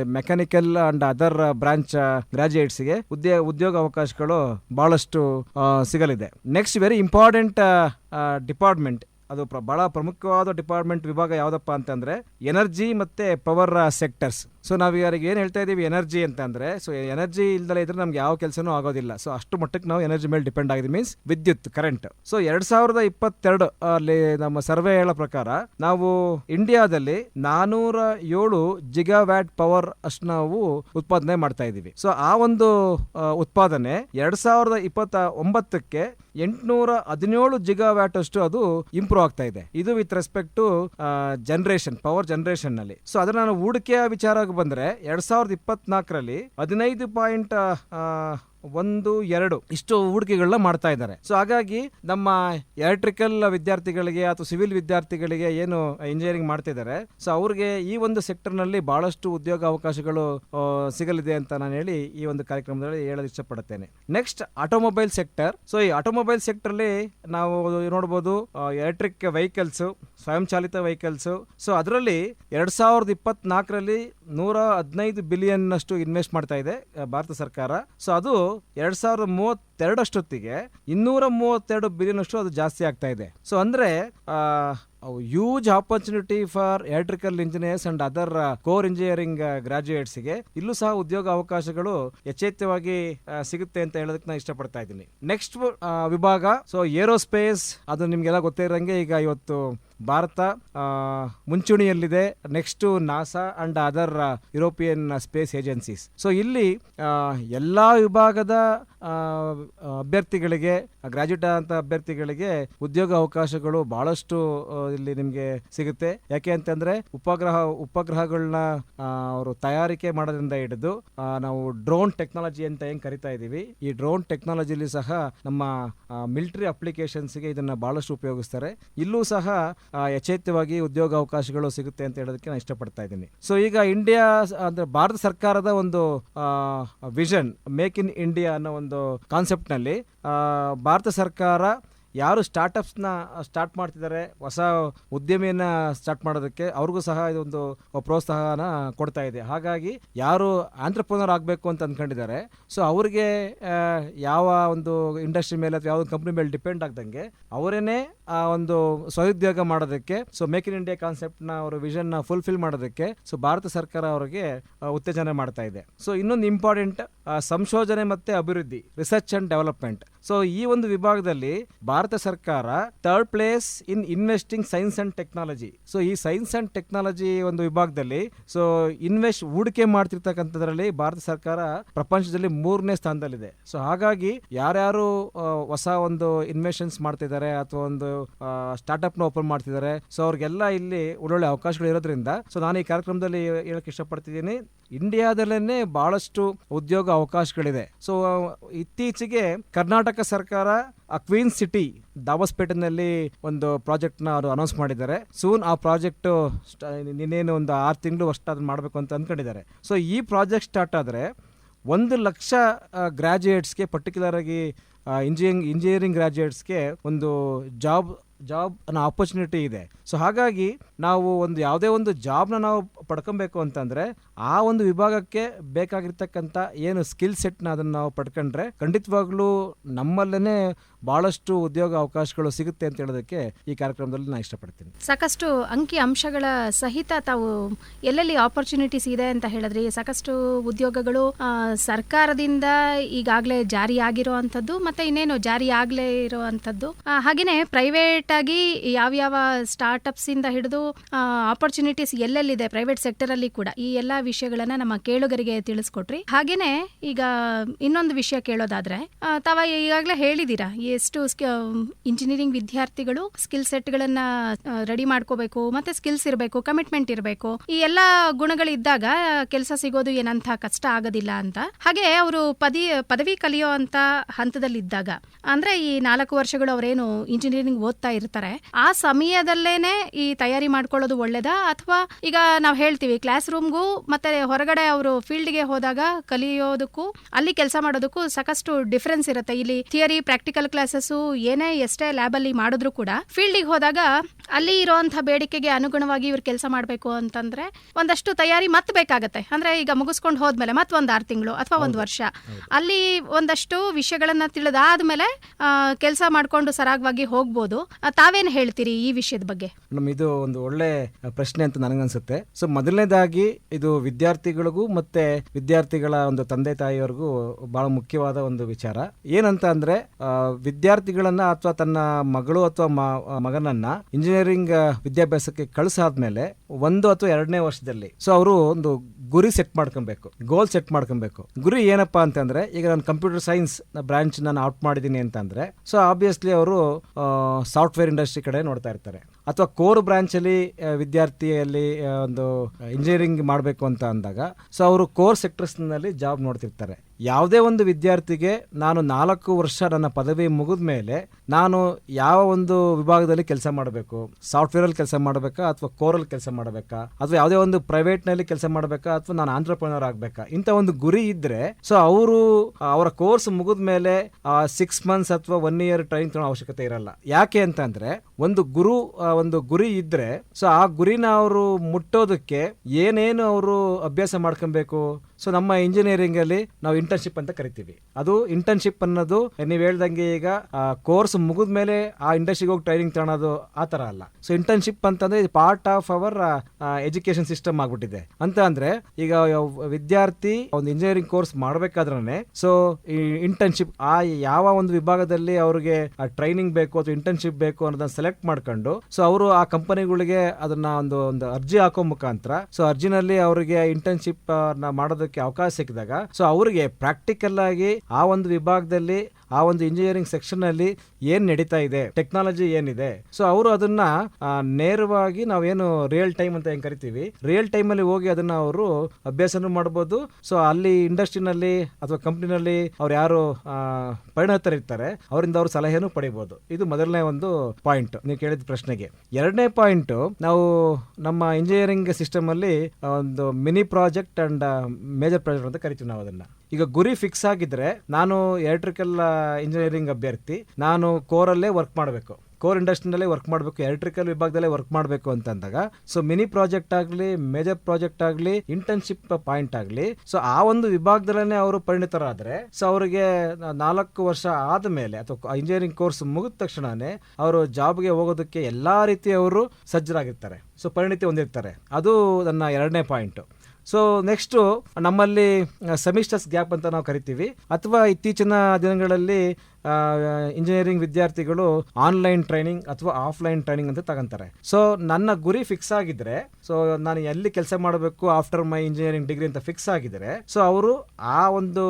B: ಮೆಕ್ಯಾನಿಕಲ್ ಅಂಡ್ ಅದರ್ ಬ್ರಾಂಚ್ ಗ್ರಾಜುಯೇಟ್ಸ್ಗೆ ಉದ್ಯೋಗ ಅವಕಾಶಗಳು ಬಹಳಷ್ಟು ಸಿಗಲಿದೆ. ನೆಕ್ಸ್ಟ್ ವೆರಿ ಇಂಪಾರ್ಟೆಂಟ್ ಡಿಪಾರ್ಟ್ಮೆಂಟ್ ಅದು ಬಹಳ ಪ್ರಮುಖವಾದ ಡಿಪಾರ್ಟ್ಮೆಂಟ್ ವಿಭಾಗ ಯಾವುದಪ್ಪ ಅಂತಂದ್ರೆ ಎನರ್ಜಿ ಮತ್ತೆ ಪವರ್ ಸೆಕ್ಟರ್ಸ್ ಸೊ ನಾವು ಯಾರಿಗೆ ಏನು ಹೇಳ್ತಾ ಇದ್ದೀವಿ ಎನರ್ಜಿ ಅಂತ ಅಂದರೆ ಸೊ ಎನರ್ಜಿ ಇಲ್ದಲೇ ಇದ್ರೆ ನಮ್ಗೆ ಯಾವ ಕೆಲಸನೂ ಆಗೋದಿಲ್ಲ. ಸೊ ಅಷ್ಟು ಮಟ್ಟಕ್ಕೆ ನಾವು ಎನರ್ಜಿ ಮೇಲೆ ಡಿಪೆಂಡ್ ಆಗಿದೆ ಮೀನ್ಸ್ ವಿದ್ಯುತ್ ಕರೆಂಟ್ ಸೊ ಎರಡು ಸಾವಿರದ ಇಪ್ಪತ್ತೆರಡು ಅಲ್ಲಿ ನಮ್ಮ ಸರ್ವೆ ಹೇಳೋ ಪ್ರಕಾರ, ನಾವು ಇಂಡಿಯಾದಲ್ಲಿ ನಾನೂರ ಏಳು ಜಿಗಾವ್ಯಾಟ್ ಪವರ್ ಅಷ್ಟು ನಾವು ಉತ್ಪಾದನೆ ಮಾಡ್ತಾ ಇದ್ದೀವಿ ಸೊ ಆ ಒಂದು ಉತ್ಪಾದನೆ ಎರಡ್ ಸಾವಿರದ ಇಪ್ಪತ್ತ ಒಂಬತ್ತಕ್ಕೆ ಎಂಟುನೂರ ಹದಿನೇಳು ಜಿಗಾವ್ಯಾಟ್ ಅಷ್ಟು ಅದು ಇಂಪ್ರೂವ್ ಆಗ್ತಾ ಇದೆ. ಇದು with respect to generation power ಜನರೇಷನ್ನಲ್ಲಿ so ಅದನ್ನ ನಾನು ಹೂಡಿಕೆಯ ವಿಚಾರಕ್ಕೆ ಬಂದ್ರೆ ಎರಡ್ ಸಾವಿರದ ಇಪ್ಪತ್ನಾಲ್ಕರಲ್ಲಿ ಹದಿನೈದು ಪಾಯಿಂಟ್ ಒಂದು, ಎರಡು ಇಷ್ಟು ಹೂಡಿಕೆಗಳನ್ನ ಮಾಡ್ತಾ ಇದ್ದಾರೆ. ಸೊ ಹಾಗಾಗಿ ನಮ್ಮ ಎಲೆಕ್ಟ್ರಿಕಲ್ ವಿದ್ಯಾರ್ಥಿಗಳಿಗೆ ಅಥವಾ ಸಿವಿಲ್ ವಿದ್ಯಾರ್ಥಿಗಳಿಗೆ ಏನು ಇಂಜಿನಿಯರಿಂಗ್ ಮಾಡ್ತಿದ್ದಾರೆ. ಸೊ ಅವ್ರಿಗೆ ಈ ಒಂದು ಸೆಕ್ಟರ್ನಲ್ಲಿ ಬಹಳಷ್ಟು ಉದ್ಯೋಗ ಅವಕಾಶಗಳು ಸಿಗಲಿದೆ ಅಂತ ನಾನು ಹೇಳಿ ಈ ಒಂದು ಕಾರ್ಯಕ್ರಮದಲ್ಲಿ ಹೇಳಲು ಇಷ್ಟಪಡುತ್ತೇನೆ. ನೆಕ್ಸ್ಟ್ ಆಟೋಮೊಬೈಲ್ ಸೆಕ್ಟರ್ ಸೊ ಈ ಆಟೋಮೊಬೈಲ್ ಸೆಕ್ಟರ್ಲಿ ನಾವು ನೋಡಬಹುದು ಎಲೆಕ್ಟ್ರಿಕ್ ವೆಹಿಕಲ್ಸ್ ಸ್ವಯಂಚಾಲಿತ ವೆಹಿಕಲ್ಸ್ ಸೊ ಅದರಲ್ಲಿ ಎರಡ್ ಸಾವಿರದ ಇಪ್ಪತ್ನಾಲ್ಕರಲ್ಲಿ ನೂರ ಹದಿನೈದು ಬಿಲಿಯನ್ ಅಷ್ಟು ಇನ್ವೆಸ್ಟ್ ಮಾಡ್ತಾ ಇದೆ ಭಾರತ ಸರ್ಕಾರ. ಸೊ ಅದು ಎರಡ್ ಸಾವಿರದ ಮೂವತ್ತೆರಡಷ್ಟೊತ್ತಿಗೆ ಇನ್ನೂರ ಮೂವತ್ತೆರಡು ಬಿಲಿಯನ್ ಅಷ್ಟು ಅದು ಜಾಸ್ತಿ ಆಗ್ತಾ ಇದೆ. ಸೊ ಅಂದ್ರೆ huge opportunity for electrical engineers and other core engineering ಗ್ರಾಜುಯೇಟ್ಸ್ಗೆ ಇಲ್ಲೂ ಸಹ ಉದ್ಯೋಗ ಅವಕಾಶಗಳು ಯಥೇಚ್ಛವಾಗಿ ಸಿಗುತ್ತೆ ಅಂತ ಹೇಳೋದಕ್ಕೆ ನಾನು ಇಷ್ಟಪಡ್ತಾ ಇದ್ದೀನಿ. ನೆಕ್ಸ್ಟ್ ವಿಭಾಗ. ಸೊ ಏರೋಸ್ಪೇಸ್ ಅದು ನಿಮ್ಗೆಲ್ಲ ಗೊತ್ತೇ ಇರಂಗೆ ಈಗ ಇವತ್ತು ಭಾರತ ಮುಂಚೂಣಿಯಲ್ಲಿದೆ. Next NASA and other European space agencies so ಇಲ್ಲಿ ಎಲ್ಲ ವಿಭಾಗದ ಅಭ್ಯರ್ಥಿಗಳಿಗೆ ಗ್ರಾಜ್ಯುಯೇಟ್ ಅಂತ ಅಭ್ಯರ್ಥಿಗಳಿಗೆ ಉದ್ಯೋಗ ಅವಕಾಶಗಳು ಬಹಳಷ್ಟು ಇಲ್ಲಿ ನಿಮಗೆ ಸಿಗುತ್ತೆ. ಯಾಕೆ ಅಂತಂದ್ರೆ ಉಪಗ್ರಹ ಉಪಗ್ರಹಗಳನ್ನ ಅವರು ತಯಾರಿಕೆ ಮಾಡೋದ್ರಿಂದ ಹಿಡಿದು ನಾವು ಡ್ರೋನ್ ಟೆಕ್ನಾಲಜಿ ಅಂತ ಹೆಂಗ್ ಕರಿತಾ ಇದೀವಿ. ಈ ಡ್ರೋನ್ ಟೆಕ್ನಾಲಜಿಲಿ ಸಹ ನಮ್ಮ ಮಿಲಿಟರಿ ಅಪ್ಲಿಕೇಶನ್ಸ್ಗೆ ಇದನ್ನ ಬಹಳಷ್ಟು ಉಪಯೋಗಿಸ್ತಾರೆ. ಇಲ್ಲೂ ಸಹ ಆ, ಯಥೇಚ್ಛವಾಗಿ ಉದ್ಯೋಗ ಅವಕಾಶಗಳು ಸಿಗುತ್ತೆ ಅಂತ ಹೇಳೋದಕ್ಕೆ ನಾನು ಇಷ್ಟಪಡ್ತಾ ಇದ್ದೀನಿ. ಸೊ ಈಗ ಇಂಡಿಯಾ ಅಂದ್ರೆ ಭಾರತ ಸರ್ಕಾರದ ಒಂದು ವಿಷನ್ ಮೇಕ್ ಇನ್ ಇಂಡಿಯಾ ಅನ್ನೋ ಒಂದು ಕಾನ್ಸೆಪ್ಟ್ನಲ್ಲಿ ಭಾರತ ಸರ್ಕಾರ ಯಾರು ಸ್ಟಾರ್ಟಪ್ಸ್ನ ಸ್ಟಾರ್ಟ್ ಮಾಡ್ತಿದ್ದಾರೆ, ಹೊಸ ಉದ್ಯಮಿಯನ್ನ ಸ್ಟಾರ್ಟ್ ಮಾಡೋದಕ್ಕೆ ಅವ್ರಿಗೂ ಸಹ ಇದೊಂದು ಪ್ರೋತ್ಸಾಹನ ಕೊಡ್ತಾ ಇದೆ. ಹಾಗಾಗಿ ಯಾರು ಆಂಟ್ರಪ್ರನರ್ ಆಗಬೇಕು ಅಂತ ಅಂದ್ಕೊಂಡಿದ್ದಾರೆ ಸೊ ಅವ್ರಿಗೆ ಯಾವ ಒಂದು ಇಂಡಸ್ಟ್ರಿ ಮೇಲೆ ಅಥವಾ ಯಾವ ಕಂಪ್ನಿ ಮೇಲೆ ಡಿಪೆಂಡ್ ಆಗ್ದಂಗೆ ಅವರೇನೆ ಆ ಒಂದು ಸ್ವಉದ್ಯೋಗ ಮಾಡೋದಕ್ಕೆ, ಸೊ ಮೇಕ್ ಇನ್ ಇಂಡಿಯಾ ಕಾನ್ಸೆಪ್ಟ್ನ ಅವರ ವಿಷನ್ನ ಫುಲ್ಫಿಲ್ ಮಾಡೋದಕ್ಕೆ, ಸೊ ಭಾರತ ಸರ್ಕಾರ ಅವರಿಗೆ ಉತ್ತೇಜನ ಮಾಡ್ತಾ ಇದೆ. ಸೊ ಇನ್ನೊಂದು ಇಂಪಾರ್ಟೆಂಟ್ ಸಂಶೋಧನೆ ಮತ್ತೆ ಅಭಿವೃದ್ಧಿ, ರಿಸರ್ಚ್ ಅಂಡ್ ಡೆವಲಪ್ಮೆಂಟ್. ಸೊ ಈ ಒಂದು ವಿಭಾಗದಲ್ಲಿ ಭಾರತ ಸರ್ಕಾರ third place in investing science and technology so ಈ ಸೈನ್ಸ್ ಅಂಡ್ ಟೆಕ್ನಾಲಜಿ ಒಂದು ವಿಭಾಗದಲ್ಲಿ ಸೊ ಇನ್ವೆಸ್ಟ್ ಹೂಡಿಕೆ ಮಾಡ್ತಿರ್ತಕ್ಕಂಥದ್ರಲ್ಲಿ ಭಾರತ ಸರ್ಕಾರ ಪ್ರಪಂಚದಲ್ಲಿ ಮೂರನೇ ಸ್ಥಾನದಲ್ಲಿದೆ. ಸೊ ಹಾಗಾಗಿ ಯಾರ್ಯಾರು ಹೊಸ ಒಂದು ಇನ್ವೆಷನ್ಸ್ ಮಾಡ್ತಿದ್ದಾರೆ ಅಥವಾ ಒಂದು ಸ್ಟಾರ್ಟ್ಅಪ್ನ ಓಪನ್ ಮಾಡ್ತಿದ್ದಾರೆ ಸೊ ಅವ್ರಿಗೆಲ್ಲ ಇಲ್ಲಿ ಒಳ್ಳೊಳ್ಳೆ ಅವಕಾಶಗಳು ಇರೋದ್ರಿಂದ ಸೊ ನಾನು ಈ ಕಾರ್ಯಕ್ರಮದಲ್ಲಿ ಹೇಳಕ್ ಇಷ್ಟಪಡ್ತಿದ್ದೀನಿ. ಇಂಡಿಯಾದಲ್ಲೇ ಬಹಳಷ್ಟು ಉದ್ಯೋಗ ಅವಕಾಶಗಳಿದೆ. ಸೊ ಇತ್ತೀಚೆಗೆ ಕರ್ನಾಟಕ ಸರ್ಕಾರ ಆ ಕ್ವೀನ್ ಸಿಟಿ ದಾಬಸ್ಪೇಟೆನಲ್ಲಿ ಒಂದು ಪ್ರಾಜೆಕ್ಟ್ನ ಅವರು ಅನೌನ್ಸ್ ಮಾಡಿದ್ದಾರೆ. ಸೂನ್ ಆ ಪ್ರಾಜೆಕ್ಟ್ ಇನ್ನೇನು ಒಂದು ಆರು ತಿಂಗಳು ಅಷ್ಟು ಅದನ್ನ ಮಾಡಬೇಕು ಅಂತ ಅಂದ್ಕೊಂಡಿದ್ದಾರೆ ಸೊ ಈ ಪ್ರಾಜೆಕ್ಟ್ ಸ್ಟಾರ್ಟ್ ಆದರೆ ಒಂದು ಲಕ್ಷ ಗ್ರಾಜುಯೇಟ್ಸ್ಗೆ ಪರ್ಟಿಕ್ಯುಲರ್ ಆಗಿ ಇಂಜಿನಿಯರಿಂಗ್ ಇಂಜಿನಿಯರಿಂಗ್ ಗ್ರಾಜುಯೇಟ್ಸ್ಗೆ ಒಂದು ಜಾಬ್ ಜಾಬ್ ಅನ್ನೋ ಆಪರ್ಚುನಿಟಿ ಇದೆ. ಸೊ ಹಾಗಾಗಿ ನಾವು ಒಂದು ಯಾವುದೇ ಒಂದು ಜಾಬ್ನ ನಾವು ಪಡ್ಕೊಬೇಕು ಅಂತಂದರೆ ಆ ಒಂದು ವಿಭಾಗಕ್ಕೆ ಬೇಕಾಗಿರ್ತಕ್ಕಂಥ ಏನು ಸ್ಕಿಲ್ ಸೆಟ್ನ ಅದನ್ನು ನಾವು ಪಡ್ಕೊಂಡ್ರೆ ಖಂಡಿತವಾಗ್ಲೂ ನಮ್ಮಲ್ಲೇ ಬಹಳಷ್ಟು ಉದ್ಯೋಗ ಅವಕಾಶಗಳು ಸಿಗುತ್ತೆ ಅಂತ ಹೇಳೋದಕ್ಕೆ ಈ ಕಾರ್ಯಕ್ರಮದಲ್ಲಿ ನಾನು ಇಷ್ಟಪಡ್ತೀನಿ.
A: ಸಾಕಷ್ಟು ಅಂಕಿ ಅಂಶಗಳ ಸಹಿತ ತಾವು ಎಲ್ಲೆಲ್ಲಿ ಆಪರ್ಚುನಿಟೀಸ್ ಇದೆ ಅಂತ ಹೇಳಿದ್ರಿ. ಸಾಕಷ್ಟು ಉದ್ಯೋಗಗಳು ಸರ್ಕಾರದಿಂದ ಈಗಾಗಲೇ ಜಾರಿ ಆಗಿರುವಂಥದ್ದು ಮತ್ತೆ ಇನ್ನೇನು ಜಾರಿ ಆಗಲೇ ಇರುವಂಥದ್ದು ಹಾಗೆಯೇ ಪ್ರೈವೇಟ್ ಆಗಿ ಯಾವ್ಯಾವ ಸ್ಟಾರ್ಟ್ಅಪ್ಸ್ ಇಂದ ಹಿಡಿದು ಆಪರ್ಚುನಿಟೀಸ್ ಎಲ್ಲೆಲ್ಲಿದೆ ಪ್ರೈವೇಟ್ ಸೆಕ್ಟರ್ ಅಲ್ಲಿ ಕೂಡ ಈ ಎಲ್ಲಾ ವಿಷಯಗಳನ್ನ ನಮ್ಮ ಕೇಳುಗರಿಗೆ ತಿಳಿಸ್ಕೊಟ್ರಿ. ಹಾಗೇನೆ ಈಗ ಇನ್ನೊಂದು ವಿಷಯ ಕೇಳೋದಾದ್ರೆ ತಾವ ಈಗಾಗಲೇ ಹೇಳಿದೀರಾ, ಎಷ್ಟು ಇಂಜಿನಿಯರಿಂಗ್ ವಿದ್ಯಾರ್ಥಿಗಳು ಸ್ಕಿಲ್ ಸೆಟ್ ಗಳನ್ನ ರೆಡಿ ಮಾಡ್ಕೋಬೇಕು, ಮತ್ತೆ ಸ್ಕಿಲ್ಸ್ ಇರಬೇಕು ಕಮಿಟ್ಮೆಂಟ್ ಇರಬೇಕು, ಈ ಎಲ್ಲ ಗುಣಗಳಿದ್ದಾಗ ಕೆಲಸ ಸಿಗೋದು ಏನಂತ ಕಷ್ಟ ಆಗೋದಿಲ್ಲ ಅಂತ. ಹಾಗೆ ಅವರು ಪದಿ, ಪದವಿ ಕಲಿಯೋ ಅಂತ ಹಂತದಲ್ಲಿದ್ದಾಗ, ಅಂದ್ರೆ ಈ ನಾಲ್ಕು ವರ್ಷಗಳು ಅವರೇನು ಇಂಜಿನಿಯರಿಂಗ್ ಓದ್ತಾ ಇರ್ತಾರೆ. ಆ ಸಮಯದಲ್ಲೇನೆ ಈ ತಯಾರಿ ಮಾಡ್ಕೊಳ್ಳೋದು ಒಳ್ಳೇದಾ? ಅಥವಾ ಈಗ ನಾವು ಹೇಳ್ತೀವಿ ಕ್ಲಾಸ್ ರೂಮ್ಗೂ ಮತ್ತೆ ಹೊರಗಡೆ ಅವರು ಫೀಲ್ಡ್ಗೆ ಹೋದಾಗ ಕಲಿಯೋದಕ್ಕೂ ಅಲ್ಲಿ ಕೆಲಸ ಮಾಡೋದಕ್ಕೂ ಸಾಕಷ್ಟು ಡಿಫರೆನ್ಸ್ ಇರುತ್ತೆ. ಇಲ್ಲಿ ಥಿಯರಿ ಪ್ರಾಕ್ಟಿಕಲ್ ಕ್ಲಾಸಸ್ಸು ಏನೇ ಎಷ್ಟೇ ಲ್ಯಾಬ್ ಅಲ್ಲಿ ಮಾಡಿದ್ರು ಕೂಡ ಫೀಲ್ಡಿಗೆ ಹೋದಾಗ ಅಲ್ಲಿ ಇರುವಂತ ಬೇಡಿಕೆಗೆ ಅನುಗುಣವಾಗಿ ಇವ್ರು ಕೆಲಸ ಮಾಡಬೇಕು ಅಂತಂದ್ರೆ ಒಂದಷ್ಟು ತಯಾರಿ ಮತ್ತೆ ಬೇಕಾಗತ್ತೆ. ಅಂದ್ರೆ ಈಗ ಮುಗಿಸ್ಕೊಂಡು ಹೋದ್ಮೇಲೆ ಮತ್ತೊಂದು ಆರು ತಿಂಗಳು ಅಥವಾ ಒಂದು ವರ್ಷ. ಅಲ್ಲಿ ಒಂದಷ್ಟು ವಿಷಯಗಳನ್ನ ತಿಳಿದಾದ್ಮೇಲೆ ಕೆಲಸ ಮಾಡ್ಕೊಂಡು ಸರಾಗವಾಗಿ ಹೋಗ್ಬೋದು. ತಾವೇನ್ ಹೇಳ್ತೀರಿ ಈ ವಿಷಯದ ಬಗ್ಗೆ?
B: ಮೇಡಮ್, ಇದು ಒಂದು ಒಳ್ಳೆ ಪ್ರಶ್ನೆ ಅಂತ ನನಗನ್ಸುತ್ತೆ. ಸೊ ಮೊದಲನೇದಾಗಿ ಇದು ವಿದ್ಯಾರ್ಥಿಗಳಿಗೂ ಮತ್ತೆ ವಿದ್ಯಾರ್ಥಿಗಳ ಒಂದು ತಂದೆ ತಾಯಿಯವರಿಗೂ ಬಹಳ ಮುಖ್ಯವಾದ ಒಂದು ವಿಚಾರ. ಏನಂತ ಅಂದ್ರೆ ವಿದ್ಯಾರ್ಥಿಗಳನ್ನ ಅಥವಾ ತನ್ನ ಮಗಳು ಅಥವಾ ಮಗನನ್ನ ಇಂಜಿನಿಯರಿಂಗ್ ವಿದ್ಯಾಭ್ಯಾಸಕ್ಕೆ ಕಳಿಸಾದ್ಮೇಲೆ ಒಂದು ಅಥವಾ ಎರಡನೇ ವರ್ಷದಲ್ಲಿ. ಸೊ ಅವರು ಒಂದು ಗುರಿ ಸೆಟ್ ಮಾಡ್ಕೊಬೇಕು ಗೋಲ್ ಸೆಟ್ ಮಾಡ್ಕೊಬೇಕು. ಗುರಿ ಏನಪ್ಪಾ ಅಂತಂದ್ರೆ, ಈಗ ನಾನು ಕಂಪ್ಯೂಟರ್ ಸೈನ್ಸ್ ಬ್ರಾಂಚ್ ನಾನು ಔಟ್ ಮಾಡಿದ್ದೀನಿ ಅಂತಂದ್ರೆ ಸೊ ಆಬ್ವಿಯಸ್ಲಿ ಅವರು ಸಾಫ್ಟ್ವೇರ್ ಇಂಡಸ್ಟ್ರಿ ಕಡೆ ನೋಡ್ತಾ ಇರ್ತಾರೆ. ಅಥವಾ ಕೋರ್ ಬ್ರಾಂಚಲ್ಲಿ ಅಲ್ಲಿ ವಿದ್ಯಾರ್ಥಿಯಲ್ಲಿ ಒಂದು ಇಂಜಿನಿಯರಿಂಗ್ ಮಾಡಬೇಕು ಅಂತ ಅಂದಾಗ ಸೊ ಅವರು ಕೋರ್ ಸೆಕ್ಟರ್ಸ್ನಲ್ಲಿ ಜಾಬ್ ನೋಡ್ತಿರ್ತಾರೆ. ಯಾವುದೇ ಒಂದು ವಿದ್ಯಾರ್ಥಿಗೆ ನಾನು ನಾಲ್ಕು ವರ್ಷ ನನ್ನ ಪದವಿ ಮುಗಿದ ಮೇಲೆ ನಾನು ಯಾವ ಒಂದು ವಿಭಾಗದಲ್ಲಿ ಕೆಲಸ ಮಾಡಬೇಕು? ಸಾಫ್ಟ್ವೇರಲ್ಲಿ ಕೆಲಸ ಮಾಡಬೇಕಾ ಅಥವಾ ಕೋರಲ್ಲಿ ಕೆಲಸ ಮಾಡಬೇಕಾ? ಅಥವಾ ಯಾವುದೇ ಒಂದು ಪ್ರೈವೇಟ್ನಲ್ಲಿ ಕೆಲಸ ಮಾಡಬೇಕಾ ಅಥವಾ ನಾನು ಆಂಟ್ರಪ್ರನರ್ ಆಗಬೇಕಾ? ಇಂಥ ಒಂದು ಗುರಿ ಇದ್ದರೆ ಸೊ ಅವರು, ಅವರ ಕೋರ್ಸ್ ಮುಗಿದ ಮೇಲೆ ಸಿಕ್ಸ್ ಮಂತ್ಸ್ ಅಥವಾ ಒನ್ ಇಯರ್ ಟ್ರೈನಿಂಗ್ ತಗೊಳ್ಳೋ ಅವಶ್ಯಕತೆ ಇರಲ್ಲ. ಯಾಕೆ ಅಂತಂದರೆ, ಒಂದು ಗುರು ಒಂದು ಗುರಿ ಇದ್ದರೆ ಸೊ ಆ ಗುರಿನ ಅವರು ಮುಟ್ಟೋದಕ್ಕೆ ಏನೇನು ಅವರು ಅಭ್ಯಾಸ ಮಾಡ್ಕೊಬೇಕು? ಸೊ ನಮ್ಮ ಇಂಜಿನಿಯರಿಂಗ್ ಅಲ್ಲಿ ನಾವು ಇಂಟರ್ನ್ಶಿಪ್ ಅಂತ ಕರಿತೀವಿ. ಅದು ಇಂಟರ್ನ್ಶಿಪ್ ಅನ್ನೋದು, ನೀವು ಹೇಳ್ದಂಗೆ ಈಗ ಕೋರ್ಸ್ ಮುಗಿದ ಮೇಲೆ ಆ ಇಂಡಸ್ಟ್ರಿಗೆ ಹೋಗಿ ಟ್ರೈನಿಂಗ್ ತಗೊಳೋದು ಆ ತರ ಅಲ್ಲ. ಸೊ ಇಂಟರ್ನ್ಶಿಪ್ ಅಂತಂದ್ರೆ part of our education system ಆಗ್ಬಿಟ್ಟಿದೆ. ಅಂತ ಅಂದ್ರೆ, ಈಗ ವಿದ್ಯಾರ್ಥಿ ಒಂದು ಇಂಜಿನಿಯರಿಂಗ್ ಕೋರ್ಸ್ ಮಾಡ್ಬೇಕಾದ್ರೆ ಸೊ ಈ ಇಂಟರ್ನ್ಶಿಪ್ ಆ ಯಾವ ಒಂದು ವಿಭಾಗದಲ್ಲಿ ಅವ್ರಿಗೆ ಟ್ರೈನಿಂಗ್ ಬೇಕು ಅಥವಾ ಇಂಟರ್ನ್ಶಿಪ್ ಬೇಕು ಅನ್ನೋದನ್ನ ಸೆಲೆಕ್ಟ್ ಮಾಡ್ಕೊಂಡು ಸೊ ಅವರು ಆ ಕಂಪನಿಗಳಿಗೆ ಅದನ್ನ ಒಂದು ಒಂದು ಅರ್ಜಿ ಹಾಕೋ ಮುಖಾಂತರ ಸೊ ಅರ್ಜಿನಲ್ಲಿ ಅವರಿಗೆ ಇಂಟರ್ನ್ಶಿಪ್ನ ಮಾಡೋದಕ್ಕೆ ಅವಕಾಶ ಸಿಕ್ಕಿದಾಗ ಸೊ ಅವರಿಗೆ ಪ್ರಾಕ್ಟಿಕಲ್ ಆಗಿ ಆ ಒಂದು ವಿಭಾಗದಲ್ಲಿ ಆ ಒಂದು ಇಂಜಿನಿಯರಿಂಗ್ ಸೆಕ್ಷನ್ ಅಲ್ಲಿ ಏನ್ ನಡೀತಾ ಇದೆ ಟೆಕ್ನಾಲಜಿ ಏನಿದೆ. ಸೊ ಅವರು ಅದನ್ನ ನೇರವಾಗಿ ನಾವೇನು ರಿಯಲ್ ಟೈಮ್ ಅಂತ ಏನ್ ಕರಿತೀವಿ? ರಿಯಲ್ ಟೈಮ್ ಅಲ್ಲಿ ಹೋಗಿ ಅದನ್ನ ಅವರು ಅಭ್ಯಾಸನೂ ಮಾಡ್ಬೋದು. ಸೊ ಅಲ್ಲಿ ಇಂಡಸ್ಟ್ರಿನಲ್ಲಿ ಅಥವಾ ಕಂಪ್ನಿನಲ್ಲಿ ಅವ್ರು ಯಾರು ಪರಿಣತರಿರ್ತಾರೆ, ಅವರಿಂದ ಅವ್ರು ಸಲಹೆಯನ್ನು ಪಡೆಯಬಹುದು ಇದು ಮೊದಲನೇ ಒಂದು ಪಾಯಿಂಟ್ ನೀವು ಕೇಳಿದ ಪ್ರಶ್ನೆಗೆ. ಎರಡನೇ ಪಾಯಿಂಟ್ ನಾವು ನಮ್ಮ ಇಂಜಿನಿಯರಿಂಗ್ ಸಿಸ್ಟಮ್ ಅಲ್ಲಿ ಒಂದು mini project and major project ಅಂತ ಕರಿತೀವಿ ನಾವು ಅದನ್ನ. ಈಗ ಗುರಿ ಫಿಕ್ಸ್ ಆಗಿದ್ರೆ ನಾನು ಎಲೆಕ್ಟ್ರಿಕಲ್ ಇಂಜಿನಿಯರಿಂಗ್ ಅಭ್ಯರ್ಥಿ. ನಾನು ಕೋರಲ್ಲೇ ವರ್ಕ್ ಮಾಡಬೇಕು. ಕೋರ್ ಇಂಡಸ್ಟ್ರಿನಲ್ಲೇ ವರ್ಕ್ ಮಾಡಬೇಕು ಎಲೆಕ್ಟ್ರಿಕಲ್ ವಿಭಾಗದಲ್ಲೇ ವರ್ಕ್ ಮಾಡಬೇಕು ಅಂತ ಅಂದಾಗ ಸೊ ಮಿನಿ ಪ್ರಾಜೆಕ್ಟ್ ಆಗಲಿ ಮೇಜರ್ ಪ್ರಾಜೆಕ್ಟ್ ಆಗಲಿ ಇಂಟರ್ನ್ಶಿಪ್ ಪಾಯಿಂಟ್ ಆಗಲಿ ಸೊ ಆ ಒಂದು ವಿಭಾಗದಲ್ಲೇ ಅವರು ಪರಿಣಿತರಾದರೆ ಸೊ ಅವರಿಗೆ ನಾಲ್ಕು ವರ್ಷ ಆದಮೇಲೆ ಅಥವಾ ಇಂಜಿನಿಯರಿಂಗ್ ಕೋರ್ಸ್ ಮುಗಿದ ತಕ್ಷಣನೇ ಅವರು ಜಾಬ್ಗೆ ಹೋಗೋದಕ್ಕೆ ಎಲ್ಲ ರೀತಿ ಅವರು ಸಜ್ಜರಾಗಿರ್ತಾರೆ. ಸೊ ಪರಿಣಿತಿ ಹೊಂದಿರ್ತಾರೆ. ಅದು ನನ್ನ ಎರಡನೇ ಪಾಯಿಂಟ್ ಸೊ ನೆಕ್ಸ್ಟು ನಮ್ಮಲ್ಲಿ ಸೆಮಿಸ್ಟರ್ಸ್ ಗ್ಯಾಪ್ ಅಂತ ನಾವು ಕರಿತೀವಿ. ಅಥವಾ ಇತ್ತೀಚಿನ ದಿನಗಳಲ್ಲಿ ಇಂಜಿನಿಯರಿಂಗ್ ವಿದ್ಯಾರ್ಥಿಗಳು ಆನ್ಲೈನ್ ಟ್ರೈನಿಂಗ್ ಅಥವಾ ಆಫ್ಲೈನ್ ಟ್ರೈನಿಂಗ್ ಅಂತ ತಗೊಂತಾರೆ. ಸೊ ನನ್ನ ಗುರಿ ಫಿಕ್ಸ್ ಆಗಿದ್ರೆ ಸೊ ನಾನು ಎಲ್ಲಿ ಕೆಲಸ ಮಾಡಬೇಕು ಆಫ್ಟರ್ ಮೈ ಇಂಜಿನಿಯರಿಂಗ್ ಡಿಗ್ರಿ ಅಂತ ಫಿಕ್ಸ್ ಆಗಿದ್ರೆ ಸೊ ಅವರು ಆ ಒಂದು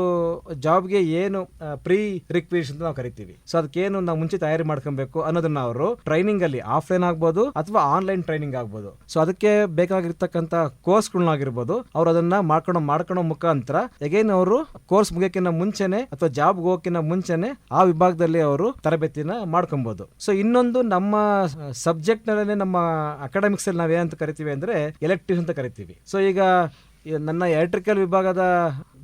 B: ಜಾಬ್ಗೆ ಏನು ಪ್ರೀ ರಿಕ್ವಿಸ್ ಅಂತ ನಾವು ಕರಿತೀವಿ. ಸೊ ಅದಕ್ಕೇನು ನಾವು ಮುಂಚೆ ತಯಾರಿ ಮಾಡ್ಕೊಬೇಕು ಅನ್ನೋದನ್ನ ಅವರು ಟ್ರೈನಿಂಗ್ ಅಲ್ಲಿ ಆಫ್ಲೈನ್ ಆಗ್ಬೋದು ಅಥವಾ ಆನ್ಲೈನ್ ಟ್ರೈನಿಂಗ್ ಆಗ್ಬೋದು. ಸೊ ಅದಕ್ಕೆ ಬೇಕಾಗಿರ್ತಕ್ಕಂಥ ಕೋರ್ಸ್ಗಳನ್ನಾಗಿರ್ಬೋದು ಅವ್ರು ಅದನ್ನ ಮಾಡ್ಕೊಂಡು ಮಾಡ್ಕೊಳ್ಳೋ ಮುಖಾಂತರ ಎಗೇನ್ ಅವರು ಕೋರ್ಸ್ ಮುಗಿಯೋಕ್ಕಿಂತ ಮುಂಚೆನೆ ಅಥವಾ ಜಾಬ್ ಹೋಗೋಕ್ಕಿಂತ ಮುಂಚೆನೆ ಆ ವಿಭಾಗದಲ್ಲಿ ಅವರು ತರಬೇತಿನ ಮಾಡ್ಕೊಬಹುದು ಸೊ ಇನ್ನೊಂದು ನಮ್ಮ ಸಬ್ಜೆಕ್ಟ್ ನಲ್ಲೇ ನಮ್ಮ ಅಕಾಡೆಮಿಕ್ಸ್ ಅಲ್ಲಿ ನಾವೇನಂತ ಕರಿತೀವಿ ಅಂದ್ರೆ ಎಲೆಕ್ಟಿವ್ ಅಂತ ಕರಿತೀವಿ. ಸೊ ಈಗ ನನ್ನ ಎಲೆಕ್ಟ್ರಿಕಲ್ ವಿಭಾಗದ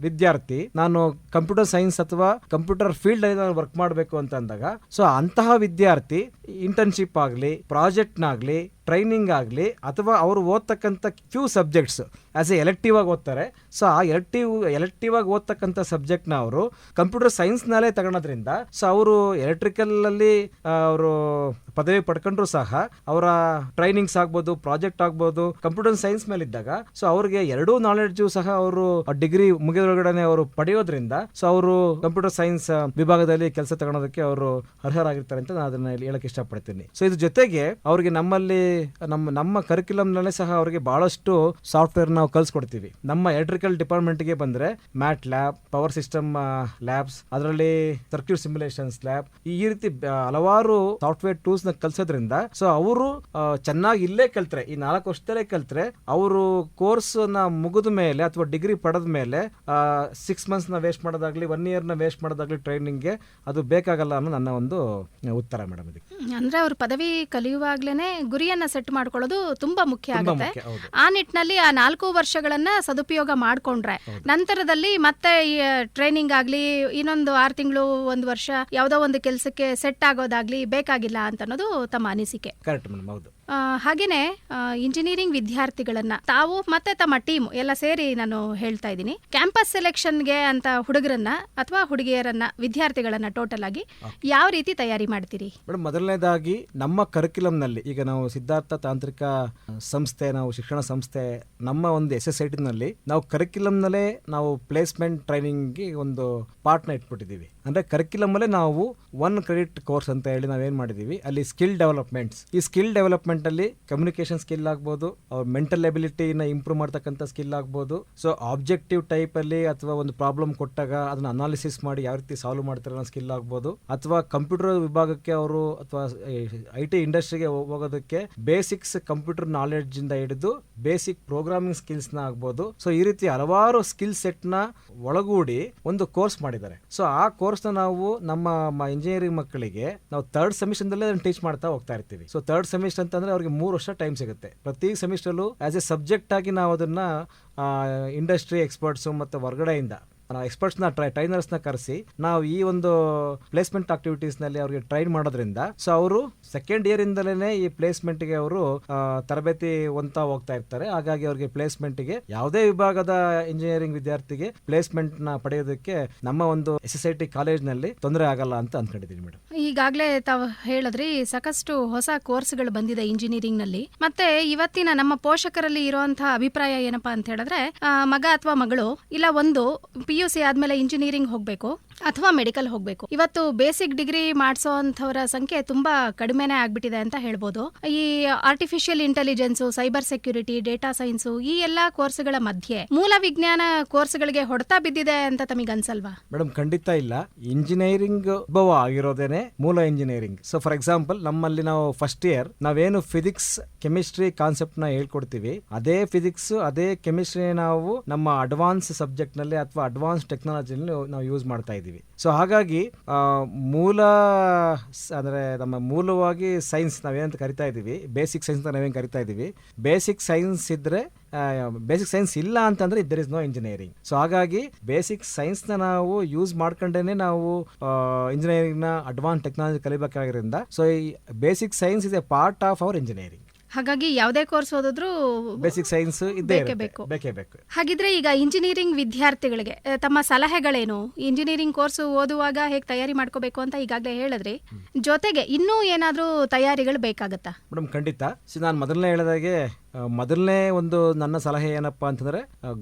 B: ವಿದ್ಯಾರ್ಥಿ, ನಾನು ಕಂಪ್ಯೂಟರ್ ಸೈನ್ಸ್ ಅಥವಾ ಕಂಪ್ಯೂಟರ್ ಫೀಲ್ಡ್ ಅಲ್ಲಿ ನಾನು ವರ್ಕ್ ಮಾಡಬೇಕು ಅಂತ ಅಂದಾಗ ಸೊ ಅಂತಹ ವಿದ್ಯಾರ್ಥಿ ಇಂಟರ್ನ್ಶಿಪ್ ಆಗಲಿ ಪ್ರಾಜೆಕ್ಟ್ನಾಗಲಿ ಟ್ರೈನಿಂಗ್ ಆಗಲಿ, ಅಥವಾ ಅವರು ಓದ್ತಕ್ಕಂಥ few subjects as a elective ಆಗಿ ಓದ್ತಾರೆ ಸೊ ಆ ಎಲೆಕ್ಟಿವ್ ಎಲೆಕ್ಟಿವ್ ಆಗಿ ಓದ್ತಕ್ಕಂಥ ಸಬ್ಜೆಕ್ಟ್ನ ಅವರು ಕಂಪ್ಯೂಟರ್ ಸೈನ್ಸ್ನಲ್ಲೇ ತಗೊಳೋದ್ರಿಂದ ಸೊ ಅವರು ಎಲೆಕ್ಟ್ರಿಕಲಲ್ಲಿ ಅವರು ಪದವಿ ಪಡ್ಕೊಂಡ್ರು ಸಹ, ಅವರ ಟ್ರೈನಿಂಗ್ಸ್ ಆಗ್ಬೋದು ಪ್ರಾಜೆಕ್ಟ್ ಆಗ್ಬೋದು ಕಂಪ್ಯೂಟರ್ ಸೈನ್ಸ್ ಮೇಲೆ ಇದ್ದಾಗ ಸೊ ಅವ್ರಿಗೆ ಎರಡೂ ನಾಲೆಡ್ಜು ಸಹ ಅವರು ಡಿಗ್ರಿ ಮುಗಿದೊಳಗಡೆ ಅವರು ಪಡೆಯೋದ್ರಿಂದ ಸೊ ಅವರು ಕಂಪ್ಯೂಟರ್ ಸೈನ್ಸ್ ವಿಭಾಗದಲ್ಲಿ ಕೆಲಸ ತಗೊಳೋದಕ್ಕೆ ಅವರು ಅರ್ಹರಾಗಿರ್ತಾರೆ ಅಂತ ನಾನು ಅದನ್ನ ಹೇಳಕ್ ಇಷ್ಟಪಡ್ತೀನಿ. ಸೊ ಇದ್ರ ಜೊತೆಗೆ ಅವ್ರಿಗೆ ನಮ್ಮಲ್ಲಿ, ನಮ್ಮ ನಮ್ಮ ಕರಿಕ್ಯುಲಮ್ ನಲ್ಲೇ ಸಹ ಅವರಿಗೆ ಬಹಳಷ್ಟು ಸಾಫ್ಟ್ವೇರ್ ನಾವು ಕಲ್ಸ್ಕೊಡ್ತೀವಿ ನಮ್ಮ ಎಲೆಕ್ಟ್ರಿಕಲ್ ಡಿಪಾರ್ಟ್ಮೆಂಟ್ಗೆ ಬಂದ್ರೆ MATLAB power system labs, ಅದರಲ್ಲಿ ಸರ್ಕ್ಯೂಟ್ ಸಿಮ್ಯುಲೇಷನ್ಸ್ ಲ್ಯಾಬ್, ಈ ರೀತಿ ಹಲವಾರು ಸಾಫ್ಟ್ವೇರ್ ಟೂಲ್ಸ್ನ ಕಲ್ಸೋದ್ರಿಂದ ಸೊ ಅವರು ಚೆನ್ನಾಗಿ ಇಲ್ಲೇ ಕಲ್ತ್ರೆ, ಈ ನಾಲ್ಕು ವರ್ಷದಲ್ಲೇ ಕಲ್ತ್ರೆ, ಅವರು ಕೋರ್ಸ್ನ ಮುಗಿದ ಮೇಲೆ ಅಥವಾ ಡಿಗ್ರಿ ಪಡೆದ ಮೇಲೆ ಸಿಕ್ಸ್ ಮಂತ್ಸ್ನ ವೇಸ್ಟ್ ಮಾಡೋದಾಗಲಿ ಒನ್ ಇಯರ್ನ ವೇಸ್ಟ್ ಮಾಡೋದಾಗಲಿ ಟ್ರೈನಿಂಗ್ಗೆ ಅದು ಬೇಕಾಗಲ್ಲ ಅನ್ನೋ ನನ್ನ ಒಂದು ಉತ್ತರ ಮೇಡಮ್ ಇದಕ್ಕೆ.
A: ಅಂದರೆ ಅವ್ರು ಪದವಿ ಕಲಿಯುವಾಗಲೇ ಗುರಿಯನ್ನ ಸೆಟ್ ಮಾಡ್ಕೊಳ್ಳೋದು ತುಂಬಾ ಮುಖ್ಯ ಆಗುತ್ತೆ. ಆ ನಿಟ್ಟಿನಲ್ಲಿ ಆ ನಾಲ್ಕು ವರ್ಷಗಳನ್ನ ಸದುಪಯೋಗ ಮಾಡ್ಕೊಂಡ್ರೆ ನಂತರದಲ್ಲಿ ಮತ್ತೆ ಟ್ರೈನಿಂಗ್ ಆಗಲಿ ಇನ್ನೊಂದು ಆರು ತಿಂಗಳು ಒಂದು ವರ್ಷ ಯಾವುದೋ ಒಂದು ಕೆಲಸಕ್ಕೆ ಸೆಟ್ ಆಗೋದಾಗ್ಲಿ ಬೇಕಾಗಿಲ್ಲ ಅಂತ ಅನ್ನೋದು ತಮ್ಮ ಅನಿಸಿಕೆ.
B: ಕರೆಕ್ಟ್ ಮೇಡಮ್ ಹೌದು.
A: ಆ, ಹಾಗೇನೆ ಇಂಜಿನಿಯರಿಂಗ್ ವಿದ್ಯಾರ್ಥಿಗಳನ್ನ ತಾವು ಮತ್ತೆ ತಮ್ಮ ಟೀಮ್ ಎಲ್ಲ ಸೇರಿ ನಾನು ಹೇಳ್ತಾ ಇದ್ದೀನಿ. ಕ್ಯಾಂಪಸ್ ಸೆಲೆಕ್ಷನ್ಗೆ ಅಂತ ಹುಡುಗರನ್ನ ಅಥವಾ ಹುಡುಗಿಯರನ್ನ ವಿದ್ಯಾರ್ಥಿಗಳನ್ನ ಟೋಟಲ್ ಆಗಿ ಯಾವ ರೀತಿ ತಯಾರಿ ಮಾಡ್ತೀರಿ?
B: ಮೇಡಮ್ ಮೊದಲನೇದಾಗಿ ನಮ್ಮ ಕರಿಕ್ಯುಲಮ್ನಲ್ಲಿ ಈಗ ನಾವು ಸಿದ್ಧಾರ್ಥ ತಾಂತ್ರಿಕ ಸಂಸ್ಥೆ ನಾವು ಶಿಕ್ಷಣ ಸಂಸ್ಥೆ ನಮ್ಮ ಒಂದು ಎಸ್ ಎಸ್ ಐ ಟಿನಲ್ಲಿ ನಾವು ಕರಿಕ್ಯುಲಮ್ನಲ್ಲೇ ನಾವು ಪ್ಲೇಸ್ಮೆಂಟ್ ಟ್ರೈನಿಂಗ್ಗೆ ಒಂದು ಪಾರ್ಟ್ನ ಇಟ್ಬಿಟ್ಟಿದ್ದೀವಿ. ಅಂದ್ರೆ ಕರಿಕ್ಯುಲಮ್ ಅಲ್ಲೇ ನಾವು ಒನ್ ಕ್ರೆಡಿಟ್ ಕೋರ್ಸ್ ಅಂತ ಹೇಳಿ ನಾವೇನ್ ಮಾಡಿದೀವಿ ಅಲ್ಲಿ ಸ್ಕಿಲ್ ಡೆವಲಪ್ಮೆಂಟ್ಸ್ ಈ ಸ್ಕಿಲ್ ಡೆವಲಪ್ಮೆಂಟ್ ಅಲ್ಲಿ ಕಮ್ಯುನಿಕೇಶನ್ ಸ್ಕಿಲ್ ಆಗ್ಬೋದು, ಅವ್ರ ಮೆಂಟಲ್ ಎಬಿಲಿಟಿನ ಇಂಪ್ರೂವ್ ಮಾಡ್ತಕ್ಕಂಥ ಸ್ಕಿಲ್ ಆಗ್ಬೋದು. ಸೊ ಆಬ್ಜೆಕ್ಟಿವ್ ಟೈಪ್ ಅಲ್ಲಿ ಅಥವಾ ಒಂದು ಪ್ರಾಬ್ಲಮ್ ಕೊಟ್ಟಾಗ ಅದನ್ನ ಅನಾಲಿಸಿಸ್ ಮಾಡಿ ಯಾವ ರೀತಿ ಸಾಲ್ವ್ ಮಾಡ್ತಾರೆ ಅನ್ನೋ ಸ್ಕಿಲ್ ಆಗ್ಬೋದು. ಅಥವಾ ಕಂಪ್ಯೂಟರ್ ವಿಭಾಗಕ್ಕೆ ಅವರು ಅಥವಾ ಐ ಟಿ ಇಂಡಸ್ಟ್ರಿಗೆ ಹೋಗೋದಕ್ಕೆ ಬೇಸಿಕ್ಸ್ ಕಂಪ್ಯೂಟರ್ ನಾಲೆಡ್ಜ್ ಇಂದ ಹಿಡಿದು ಬೇಸಿಕ್ ಪ್ರೋಗ್ರಾಮಿಂಗ್ ಸ್ಕಿಲ್ಸ್ನ ಆಗ್ಬೋದು. ಸೊ ಈ ರೀತಿ ಹಲವಾರು ಸ್ಕಿಲ್ ಸೆಟ್ನ ಒಳಗೂಡಿ ಒಂದು ಕೋರ್ಸ್ ಮಾಡಿದ್ದಾರೆ. ಸೊ ಆ ಕೋರ್ಸ್ನ ನಾವು ನಮ್ಮ ಇಂಜಿನಿಯರಿಂಗ್ ಮಕ್ಕಳಿಗೆ ನಾವು ಥರ್ಡ್ ಸೆಮಿಸ್ಟರ್ ಅದನ್ನ ಟೀಚ್ ಮಾಡ್ತಾ ಹೋಗ್ತಾ ಇರ್ತೀವಿ. ಸೊ ಥರ್ಡ್ ಸೆಮಿಸ್ಟರ್ ಅಂತಂದ್ರೆ ಅವ್ರಿಗೆ ಮೂರು ವರ್ಷ ಟೈಮ್ ಸಿಗುತ್ತೆ. ಪ್ರತಿ ಸೆಮಿಸ್ಟ್ರಲ್ಲೂ ಆಸ್ ಎ ಸಬ್ಜೆಕ್ಟಾಗಿ ನಾವು ಅದನ್ನ ಇಂಡಸ್ಟ್ರಿ ಎಕ್ಸ್ಪರ್ಟ್ಸು ಮತ್ತು ಹೊರಗಡೆಯಿಂದ ಎಕ್ಸ್ಪರ್ಟ್ಸ್ನ ಟ್ರೈ ಟ್ರೈನರ್ಸ್ನ ಕರೆಸಿ ನಾವು ಈ ಒಂದು ಪ್ಲೇಸ್ಮೆಂಟ್ ಆಕ್ಟಿವಿಟೀಸ್ನಲ್ಲಿ ಅವ್ರಿಗೆ ಟ್ರೈನ್ ಮಾಡೋದ್ರಿಂದ ಸೊ ಅವರು ಸೆಕೆಂಡ್ ಇಯರ್ ಇಂದಲೇ ಈ ಪ್ಲೇಸ್ಮೆಂಟ್ಗೆ ಅವರು ತರಬೇತಿ ಹೊಂತಾ ಹೋಗ್ತಾ ಇರ್ತಾರೆ. ಹಾಗಾಗಿ ಅವ್ರಿಗೆ ಪ್ಲೇಸ್ಮೆಂಟ್ಗೆ ಯಾವುದೇ ವಿಭಾಗದ ಇಂಜಿನಿಯರಿಂಗ್ ವಿದ್ಯಾರ್ಥಿಗೆ ಪ್ಲೇಸ್ಮೆಂಟ್ನ ಪಡೆಯೋದಕ್ಕೆ ನಮ್ಮ ಒಂದು ಎಸ್ ಎಸ್ ಐ ಟಿ ಕಾಲೇಜ್ನಲ್ಲಿ ತೊಂದರೆ ಆಗಲ್ಲ ಅಂತ ಅಂದ್ಕೊಂಡಿದ್ದೀನಿ ಮೇಡಮ್
A: ಈಗಾಗಲೇ ತಾವು ಹೇಳಿದ್ರಿ, ಸಾಕಷ್ಟು ಹೊಸ ಕೋರ್ಸ್ಗಳು ಬಂದಿದೆ ಇಂಜಿನಿಯರಿಂಗ್ನಲ್ಲಿ. ಮತ್ತೆ ಇವತ್ತಿನ ನಮ್ಮ ಪೋಷಕರಲ್ಲಿ ಇರುವಂತಹ ಅಭಿಪ್ರಾಯ ಏನಪ್ಪಾ ಅಂತ ಹೇಳಿದ್ರೆ ಮಗ ಅಥವಾ ಮಗಳು, ಇಲ್ಲ ಒಂದು ಪಿ ಯು ಸಿ ಆದ್ಮೇಲೆ ಇಂಜಿನಿಯರಿಂಗ್ ಹೋಗ್ಬೇಕು ಅಥವಾ ಮೆಡಿಕಲ್ ಹೋಗ್ಬೇಕು. ಇವತ್ತು ಬೇಸಿಕ್ ಡಿಗ್ರಿ ಮಾಡಿಸೋ ಅಂಥವರ ಸಂಖ್ಯೆ ತುಂಬಾ ಕಡಿಮೆನೇ ಆಗ್ಬಿಟ್ಟಿದೆ ಅಂತ ಹೇಳ್ಬೋದು. ಈ artificial intelligence cyber security data science ಈ ಎಲ್ಲಾ ಕೋರ್ಸ್ಗಳ ಮಧ್ಯೆ ಮೂಲ ವಿಜ್ಞಾನ ಕೋರ್ಸ್ಗಳಿಗೆ ಹೊಡೆತ ಬಿದ್ದಿದೆ ಅಂತ ತಮಗೆ ಅನ್ಸಲ್ವಾ?
B: ಮೇಡಮ್ ಖಂಡಿತ ಇಲ್ಲ. ಇಂಜಿನಿಯರಿಂಗ್ ಉದ್ಭವ ಆಗಿರೋದೇನೆ ಮೂಲ ಇಂಜಿನಿಯರಿಂಗ್. ಸೊ ಫಾರ್ ಎಕ್ಸಾಂಪಲ್ ನಮ್ಮಲ್ಲಿ ನಾವು ಫಸ್ಟ್ ಇಯರ್ ನಾವೇನು ಫಿಸಿಕ್ಸ್ ಕೆಮಿಸ್ಟ್ರಿ ಕಾನ್ಸೆಪ್ಟ್ನ ಹೇಳ್ಕೊಡ್ತೀವಿ. ಅದೇ ಫಿಸಿಕ್ಸ್ ಅದೇ ಕೆಮಿಸ್ಟ್ರಿ ನಾವು ನಮ್ಮ ಅಡ್ವಾನ್ಸ್ ಸಬ್ಜೆಕ್ಟ್ನಲ್ಲಿ ಅಥವಾ ಅಡ್ವಾನ್ಸ್ ಟೆಕ್ನಾಲಜಿನಲ್ಲಿ ನಾವು ಯೂಸ್ ಮಾಡ್ತಾ ಇದೀವಿ ಸೊ ಹಾಗಾಗಿ ಮೂಲ ಅಂದರೆ ನಮ್ಮ ಮೂಲವಾಗಿ ಸೈನ್ಸ್ ನಾವೇನಂತ ಕರಿತಾ ಇದೀವಿ ಬೇಸಿಕ್ ಸೈನ್ಸ್ ನಾವೇನು ಕರಿತಾ ಇದೀವಿ ಬೇಸಿಕ್ ಸೈನ್ಸ್ ಇದ್ದರೆ ಬೇಸಿಕ್ ಸೈನ್ಸ್ ಇಲ್ಲ ಅಂತಂದ್ರೆ there is no engineering so ಹಾಗಾಗಿ ಬೇಸಿಕ್ ಸೈನ್ಸ್ನ ನಾವು ಯೂಸ್ ಮಾಡ್ಕೊಂಡೇನೆ ನಾವು ಇಂಜಿನಿಯರಿಂಗ್ನ ಅಡ್ವಾನ್ಸ್ ಟೆಕ್ನಾಲಜಿ ಕಲಿಬೇಕಾಗಿರೋದ್ರಿಂದ ಸೊ ಈ basic science is a part of our engineering
A: ಹಾಗಾಗಿ ಯಾವುದೇ ಕೋರ್ಸ್ ಓದಿದ್ರು
B: ಬೇಸಿಕ್ ಸೈನ್ಸ್ ಇದ್ದೇ
A: ಬೇಕೇ ಬೇಕು.
B: ಬೇಕೇ ಬೇಕು.
A: ಹಾಗಿದ್ರೆ ಈಗ ಇಂಜಿನಿಯರಿಂಗ್ ವಿದ್ಯಾರ್ಥಿಗಳಿಗೆ ತಮ್ಮ ಸಲಹೆಗಳೇನು? ಇಂಜಿನಿಯರಿಂಗ್ ಕೋರ್ಸ್ ಓದುವಾಗ ಹೇಗೆ ತಯಾರಿ ಮಾಡ್ಕೋಬೇಕು ಅಂತ ಈಗಾಗಲೇ ಹೇಳಿದ್ರಿ ಜೊತೆಗೆ ಇನ್ನೂ ಏನಾದರೂ ತಯಾರಿಗಳು ಬೇಕಾಗತ್ತಾ?
B: ಮೇಡಮ್ ಖಂಡಿತ. ನಾನು ಮೊದಲನೇ ಹೇಳಿದಾಗೆ ಮೊದಲನೇ ಒಂದು ನನ್ನ ಸಲಹೆ ಏನಪ್ಪಾ ಅಂತಂದ್ರೆ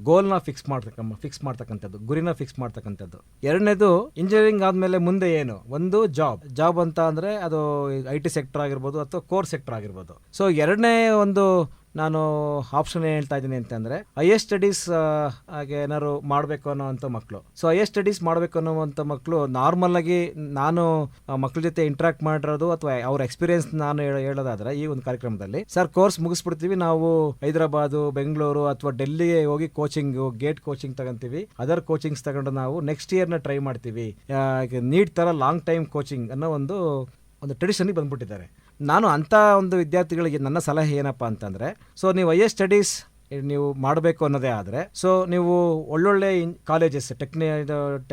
B: ಗೋಲ್ನ ಫಿಕ್ಸ್ ಮಾಡ್ತಕ್ಕಮ್ಮ ಫಿಕ್ಸ್ ಮಾಡ್ತಕ್ಕಂಥದ್ದು, ಗುರಿನ ಫಿಕ್ಸ್ ಮಾಡ್ತಕ್ಕಂಥದ್ದು. ಎರಡನೇದು ಇಂಜಿನಿಯರಿಂಗ್ ಆದ್ಮೇಲೆ ಮುಂದೆ ಏನು? ಒಂದು ಜಾಬ್ ಜಾಬ್ ಅಂತ ಅಂದ್ರೆ ಅದು ಐ ಟಿ ಸೆಕ್ಟರ್ ಆಗಿರ್ಬೋದು ಅಥವಾ ಕೋರ್ ಸೆಕ್ಟರ್ ಆಗಿರ್ಬೋದು. ಸೊ ಎರಡನೇ ಒಂದು ನಾನು ಆಪ್ಷನ್ ಏನ್ ಹೇಳ್ತಾ ಇದ್ದೀನಿ ಅಂತಂದ್ರೆ ಹೈಯರ್ ಸ್ಟಡೀಸ್ ಹಾಗೆ ಏನಾದ್ರು ಮಾಡಬೇಕು ಅನ್ನೋವಂಥ ಮಕ್ಕಳು ಸೊ ಹೈಯರ್ ಸ್ಟಡೀಸ್ ಮಾಡಬೇಕು ಅನ್ನೋವಂಥ ಮಕ್ಕಳು ನಾರ್ಮಲ್ ಆಗಿ ನಾನು ಮಕ್ಕಳ ಜೊತೆ ಇಂಟ್ರಾಕ್ಟ್ ಮಾಡಿರೋದು ಅಥವಾ ಅವ್ರ ಎಕ್ಸ್ಪೀರಿಯನ್ಸ್ ನಾನು ಹೇಳ- ಹೇಳೋದಾದ್ರೆ ಈ ಒಂದು ಕಾರ್ಯಕ್ರಮದಲ್ಲಿ ಸರ್ ಕೋರ್ಸ್ ಮುಗಿಸ್ಬಿಡ್ತೀವಿ. ನಾವು ಹೈದರಾಬಾದು, ಬೆಂಗಳೂರು ಅಥವಾ ಡೆಲ್ಲಿಗೆ ಹೋಗಿ ಕೋಚಿಂಗ್ ಗೇಟ್ ಕೋಚಿಂಗ್ ತಗೊಂತೀವಿ. ಅದರ್ ಕೋಚಿಂಗ್ಸ್ ತಗೊಂಡು ನಾವು ನೆಕ್ಸ್ಟ್ ಇಯರ್ನ ಟ್ರೈ ಮಾಡ್ತೀವಿ. ನೀಟ್ ತರ ಲಾಂಗ್ ಟೈಮ್ ಕೋಚಿಂಗ್ ಅನ್ನೋ ಒಂದು ಒಂದು ಟ್ರೆಡಿಷನ್ಗೆ ಬಂದ್ಬಿಟ್ಟಿದ್ದಾರೆ. ನಾನು ಅಂಥ ಒಂದು ವಿದ್ಯಾರ್ಥಿಗಳಿಗೆ ನನ್ನ ಸಲಹೆ ಏನಪ್ಪ ಅಂತಂದರೆ ಸೊ ನೀವು ಹೈಯರ್ ಸ್ಟಡೀಸ್ ನೀವು ಮಾಡಬೇಕು ಅನ್ನೋದೇ ಆದರೆ ಸೊ ನೀವು ಒಳ್ಳೊಳ್ಳೆ ಕಾಲೇಜಸ್ ಟೆಕ್ನಿ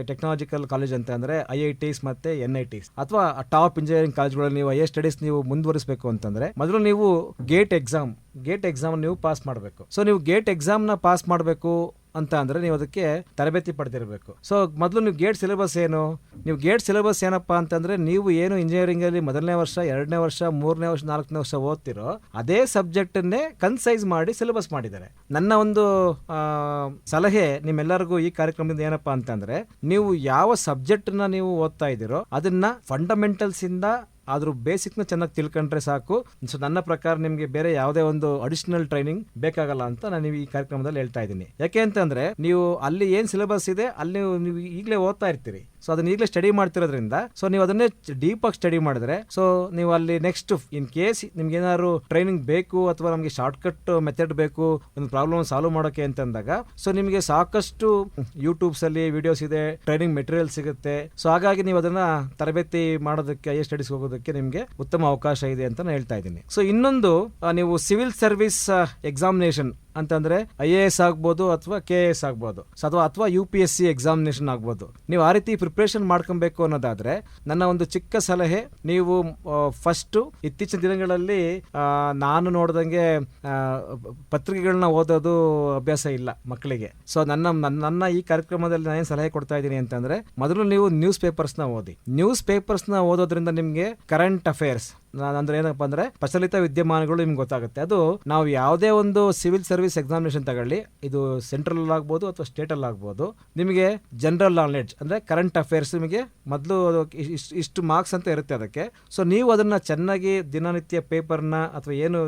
B: ಟೆಕ್ನಾಲಜಿಕಲ್ ಕಾಲೇಜ್ ಅಂತ ಅಂದರೆ ಐ ಐ ಟಿಸ್ ಮತ್ತು ಎನ್ ಐ ಟಿಸ್ ಅಥವಾ ಟಾಪ್ ಇಂಜಿನಿಯರಿಂಗ್ ಕಾಲೇಜ್ಗಳಲ್ಲಿ ನೀವು ಹೈಯರ್ ಸ್ಟಡೀಸ್ ನೀವು ಮುಂದುವರಿಸಬೇಕು ಅಂತಂದರೆ, ಮೊದಲು ನೀವು ಗೇಟ್ ಎಕ್ಸಾಮ್ ಗೇಟ್ ಎಕ್ಸಾಮ್ ನೀವು ಪಾಸ್ ಮಾಡಬೇಕು. ಸೊ ನೀವು ಗೇಟ್ ಎಕ್ಸಾಮ್ನ ಪಾಸ್ ಮಾಡಬೇಕು ಅಂತ ಅಂದ್ರೆ ನೀವು ಅದಕ್ಕೆ ತರಬೇತಿ ಪಡೆದಿರಬೇಕು. ಸೊ ಮೊದಲು ನೀವು ಗೇಟ್ ಸಿಲೆಬಸ್ ಏನು? ನೀವು ಗೇಟ್ ಸಿಲೆಬಸ್ ಏನಪ್ಪ ಅಂತಂದ್ರೆ ನೀವು ಏನು ಇಂಜಿನಿಯರಿಂಗ್ ಅಲ್ಲಿ ಮೊದಲನೇ ವರ್ಷ, ಎರಡನೇ ವರ್ಷ, ಮೂರನೇ ವರ್ಷ, ನಾಲ್ಕನೇ ವರ್ಷ ಓದ್ತಿರೋ ಅದೇ ಸಬ್ಜೆಕ್ಟ್ ಅನ್ನೇ ಕನ್ಸೈಸ್ ಮಾಡಿ ಸಿಲೆಬಸ್ ಮಾಡಿದ್ದಾರೆ. ನನ್ನ ಒಂದು ಸಲಹೆ ನಿಮ್ಮೆಲ್ಲರಿಗೂ ಈ ಕಾರ್ಯಕ್ರಮದಿಂದ ಏನಪ್ಪಾ ಅಂತಂದ್ರೆ ನೀವು ಯಾವ ಸಬ್ಜೆಕ್ಟ್ ನೀವು ಓದ್ತಾ ಇದ್ದೀರೋ ಅದನ್ನ ಫಂಡಮೆಂಟಲ್ಸ್ ಅದ್ರ ಬೇಸಿಕ್ನ ಚೆನ್ನಾಗಿ ತಿಳ್ಕೊಂಡ್ರೆ ಸಾಕು. ಸೊ ನನ್ನ ಪ್ರಕಾರ ನಿಮಗೆ ಬೇರೆ ಯಾವುದೇ ಒಂದು ಅಡಿಷನಲ್ ಟ್ರೈನಿಂಗ್ ಬೇಕಾಗಲ್ಲ ಅಂತ ನಾನು ಈ ಕಾರ್ಯಕ್ರಮದಲ್ಲಿ ಹೇಳ್ತಾ ಇದ್ದೀನಿ. ಯಾಕೆ ಅಂತಂದ್ರೆ, ನೀವು ಅಲ್ಲಿ ಏನು ಸಿಲೆಬಸ್ ಇದೆ, ಅಲ್ಲಿ ನೀವು ಈಗಲೇ ಓದ್ತಾ ಇರ್ತೀರಿ. ಸೊ ಅದನ್ನ ಈಗಲೇ ಸ್ಟಡಿ ಮಾಡ್ತಿರೋದ್ರಿಂದ ಸೊ ನೀವು ಅದನ್ನೇ ಡೀಪ್ ಆಗಿ ಸ್ಟಡಿ ಮಾಡಿದ್ರೆ ಸೊ ನೀವು ಅಲ್ಲಿ ನೆಕ್ಸ್ಟ್ ಇನ್ ಕೇಸ್ ನಿಮ್ಗೆ ಏನಾದ್ರು ಟ್ರೈನಿಂಗ್ ಬೇಕು ಅಥವಾ ನಮಗೆ ಶಾರ್ಟ್ ಕಟ್ ಮೆಥಡ್ ಬೇಕು, ಒಂದು ಪ್ರಾಬ್ಲಮ್ ಸಾಲ್ವ್ ಮಾಡೋಕೆ ಅಂತಂದಾಗ ಸೊ ನಿಮಗೆ ಸಾಕಷ್ಟು ಯೂಟ್ಯೂಬ್ಸ್ ಅಲ್ಲಿ ವಿಡಿಯೋಸ್ ಇದೆ ಟ್ರೈನಿಂಗ್ ಮೆಟೀರಿಯಲ್ ಸಿಗುತ್ತೆ. ಸೊ ಹಾಗಾಗಿ ನೀವು ಅದನ್ನ ತರಬೇತಿ ಮಾಡೋದಕ್ಕೆ ಐ ಸ್ಟಡೀಸ್ ಹೋಗೋದಕ್ಕೆ ನಿಮಗೆ ಉತ್ತಮ ಅವಕಾಶ ಇದೆ ಅಂತ ನಾನು ಹೇಳ್ತಾ ಇದ್ದೀನಿ. ಸೊ ಇನ್ನೊಂದು ನೀವು ಸಿವಿಲ್ ಸರ್ವಿಸ್ ಎಕ್ಸಾಮಿನೇಷನ್ ಅಂತಂದ್ರೆ ಐ ಎ ಎಸ್ ಆಗ್ಬೋದು ಅಥವಾ ಕೆ ಎಸ್ ಆಗ್ಬೋದು. ಅಥವಾ ಅಥವಾ U P S C examination ಆಗ್ಬೋದು. ನೀವು ಆ ರೀತಿ ಪ್ರಿಪ್ರೇಷನ್ ಮಾಡ್ಕೊಬೇಕು ಅನ್ನೋದಾದ್ರೆ ನನ್ನ ಒಂದು ಚಿಕ್ಕ ಸಲಹೆ, ನೀವು ಫಸ್ಟ್ ಇತ್ತೀಚಿನ ದಿನಗಳಲ್ಲಿ ನಾನು ನೋಡ್ದಂಗೆ ಪತ್ರಿಕೆಗಳನ್ನ ಓದೋದು ಅಭ್ಯಾಸ ಇಲ್ಲ ಮಕ್ಕಳಿಗೆ. ಸೊ ನನ್ನ, ನನ್ನ- ನನ್ನ ಈ ಕಾರ್ಯಕ್ರಮದಲ್ಲಿ ನಾನು ಸಲಹೆ ಕೊಡ್ತಾ ಇದ್ದೀನಿ ಅಂತಂದ್ರೆ, ಮೊದಲು ನೀವು ನ್ಯೂಸ್ ಪೇಪರ್ಸ್ನ ಓದಿ. ನ್ಯೂಸ್ ಪೇಪರ್ಸ್ನ ಓದೋದ್ರಿಂದ ನಿಮಗೆ ಕರೆಂಟ್ ಅಫೇರ್ಸ್ ಅಂದ್ರೆ ಏನಪ್ಪ ಅಂದ್ರೆ ಪ್ರಚಲಿತ ವಿದ್ಯಮಾನಗಳು ನಿಮ್ಗೆ ಗೊತ್ತಾಗುತ್ತೆ. ಅದು ನಾವು ಯಾವುದೇ ಒಂದು ಸಿವಿಲ್ ಸರ್ವಿಸ್ ಎಕ್ಸಾಮಿನೇಷನ್ ತಗೊಳ್ಳಿ, ಇದು ಸೆಂಟ್ರಲ್ ಆಗ್ಬೋದು ಅಥವಾ ಸ್ಟೇಟ್ ಅಲ್ಲಿ ಆಗ್ಬೋದು, ನಿಮಗೆ ಜನರಲ್ ನಾಲೆಡ್ಜ್ ಅಂದ್ರೆ ಕರೆಂಟ್ ಅಫೇರ್ಸ್ ನಿಮಗೆ ಮೊದಲು ಇಷ್ಟು ಮಾರ್ಕ್ಸ್ ಅಂತ ಇರುತ್ತೆ ಅದಕ್ಕೆ. ಸೊ ನೀವು ಅದನ್ನ ಚೆನ್ನಾಗಿ ದಿನನಿತ್ಯ ಪೇಪರ್ನ ಅಥವಾ ಏನು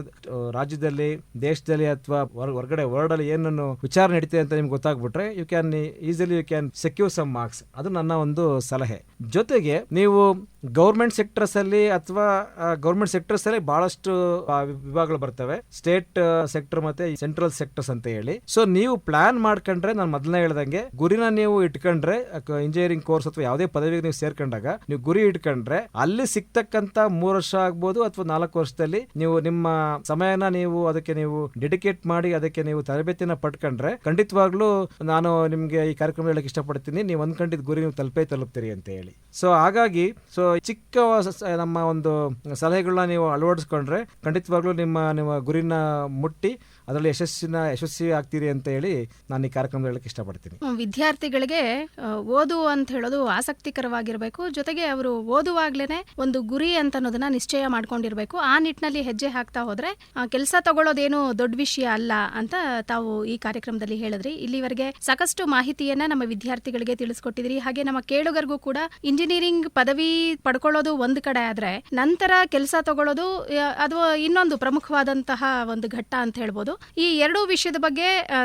B: ರಾಜ್ಯದಲ್ಲಿ, ದೇಶದಲ್ಲಿ ಅಥವಾ ಹೊರಗಡೆ ವರ್ಲ್ಡ್ ಅಲ್ಲಿ ಏನನ್ನು ವಿಚಾರ ನಡೀತಿದೆ ಅಂತ ನಿಮ್ಗೆ ಗೊತ್ತಾಗ್ಬಿಟ್ರೆ you can easily you can secure some marks ಅದು ನನ್ನ ಒಂದು ಸಲಹೆ. ಜೊತೆಗೆ ನೀವು ಗೌರ್ಮೆಂಟ್ ಸೆಕ್ಟರ್ಸ್ ಅಲ್ಲಿ ಅಥವಾ ಗೌರ್ಮೆಂಟ್ ಸೆಕ್ಟರ್ಸ್ ಅಲ್ಲಿ ಬಹಳಷ್ಟು ವಿಭಾಗಗಳು ಬರ್ತವೆ. ಸ್ಟೇಟ್ ಸೆಕ್ಟರ್ ಮತ್ತೆ ಸೆಂಟ್ರಲ್ ಸೆಕ್ಟರ್ಸ್ ಅಂತ ಹೇಳಿ. ಸೊ, ನೀವು ಪ್ಲಾನ್ ಮಾಡ್ಕೊಂಡ್ರೆ, ನಾನು ಮೊದಲನೇ ಹೇಳ್ದಂಗೆ, ಗುರಿನ ನೀವು ಇಟ್ಕೊಂಡ್ರೆ ಇಂಜಿನಿಯರಿಂಗ್ ಕೋರ್ಸ್ ಅಥವಾ ಯಾವುದೇ ಪದವಿಗೆ ನೀವು ಸೇರ್ಕೊಂಡಾಗ, ನೀವು ಗುರಿ ಇಟ್ಕೊಂಡ್ರೆ, ಅಲ್ಲಿ ಸಿಗ್ತಕ್ಕಂತ ಮೂರು ವರ್ಷ ಆಗ್ಬೋದು ಅಥವಾ ನಾಲ್ಕು ವರ್ಷದಲ್ಲಿ ನೀವು ನಿಮ್ಮ ಸಮಯನ ನೀವು ಅದಕ್ಕೆ ನೀವು ಡೆಡಿಕೇಟ್ ಮಾಡಿ ಅದಕ್ಕೆ ನೀವು ತರಬೇತಿನ ಪಡ್ಕೊಂಡ್ರೆ, ಖಂಡಿತವಾಗ್ಲೂ ನಾನು ನಿಮ್ಗೆ ಈ ಕಾರ್ಯಕ್ರಮ ಹೇಳಕ್ ಇಷ್ಟಪಡ್ತೀನಿ. ನೀವು ಅನ್ಕೊಂಡಿದ್ ಗುರಿ ನೀವು ತಲುಪೇ ತಲುಪ್ತೀರಿ ಅಂತ ಹೇಳಿ. ಸೊ, ಹಾಗಾಗಿ, ಸೊ ಚಿಕ್ಕ ನಮ್ಮ ಒಂದು ಸಲಹೆಗಳನ್ನ ನೀವು ಅಳವಡಿಸ್ಕೊಂಡ್ರೆ ಖಂಡಿತವಾಗ್ಲೂ ನಿಮ್ಮ ನಿಮ್ಮ ಗುರಿನ ಮುಟ್ಟಿ ಅದರಲ್ಲಿ ಯಶಸ್ಸಿನ, ಯಶಸ್ವಿ ಆಗ್ತೀರಿ ಅಂತ ಹೇಳಿ ನಾನು ಈ ಕಾರ್ಯಕ್ರಮ ಹೇಳಕ್ಕೆ ಇಷ್ಟಪಡ್ತೀನಿ.
A: ವಿದ್ಯಾರ್ಥಿಗಳಿಗೆ ಓದು ಅಂತ ಹೇಳೋದು ಆಸಕ್ತಿಕರವಾಗಿರಬೇಕು. ಜೊತೆಗೆ ಅವರು ಓದುವಾಗ್ಲೇನೆ ಒಂದು ಗುರಿ ಅಂತ ಅನ್ನೋದನ್ನ ನಿಶ್ಚಯ ಮಾಡ್ಕೊಂಡಿರ್ಬೇಕು. ಆ ನಿಟ್ಟಿನಲ್ಲಿ ಹೆಜ್ಜೆ ಹಾಕ್ತಾ ಹೋದ್ರೆ ಕೆಲಸ ತಗೊಳ್ಳೋದೇನು ದೊಡ್ಡ ವಿಷಯ ಅಲ್ಲ ಅಂತ ತಾವು ಈ ಕಾರ್ಯಕ್ರಮದಲ್ಲಿ ಹೇಳಿದ್ರಿ. ಇಲ್ಲಿವರೆಗೆ ಸಾಕಷ್ಟು ಮಾಹಿತಿಯನ್ನ ನಮ್ಮ ವಿದ್ಯಾರ್ಥಿಗಳಿಗೆ ತಿಳಿಸ್ಕೊಟ್ಟಿದ್ರಿ. ಹಾಗೆ ನಮ್ಮ ಕೇಳುಗರಿಗೂ ಕೂಡ ಇಂಜಿನಿಯರಿಂಗ್ ಪದವಿ ಪಡ್ಕೊಳ್ಳೋದು ಒಂದು ಕಡೆ ಆದ್ರೆ, ನಂತರ ಕೆಲಸ ತಗೊಳ್ಳೋದು ಅದು ಇನ್ನೊಂದು ಪ್ರಮುಖವಾದಂತಹ ಒಂದು ಘಟ್ಟ ಅಂತ ಹೇಳ್ಬೋದು. ಈ ಎರಡೂ ವಿಷಯದ ಬಗ್ಗೆ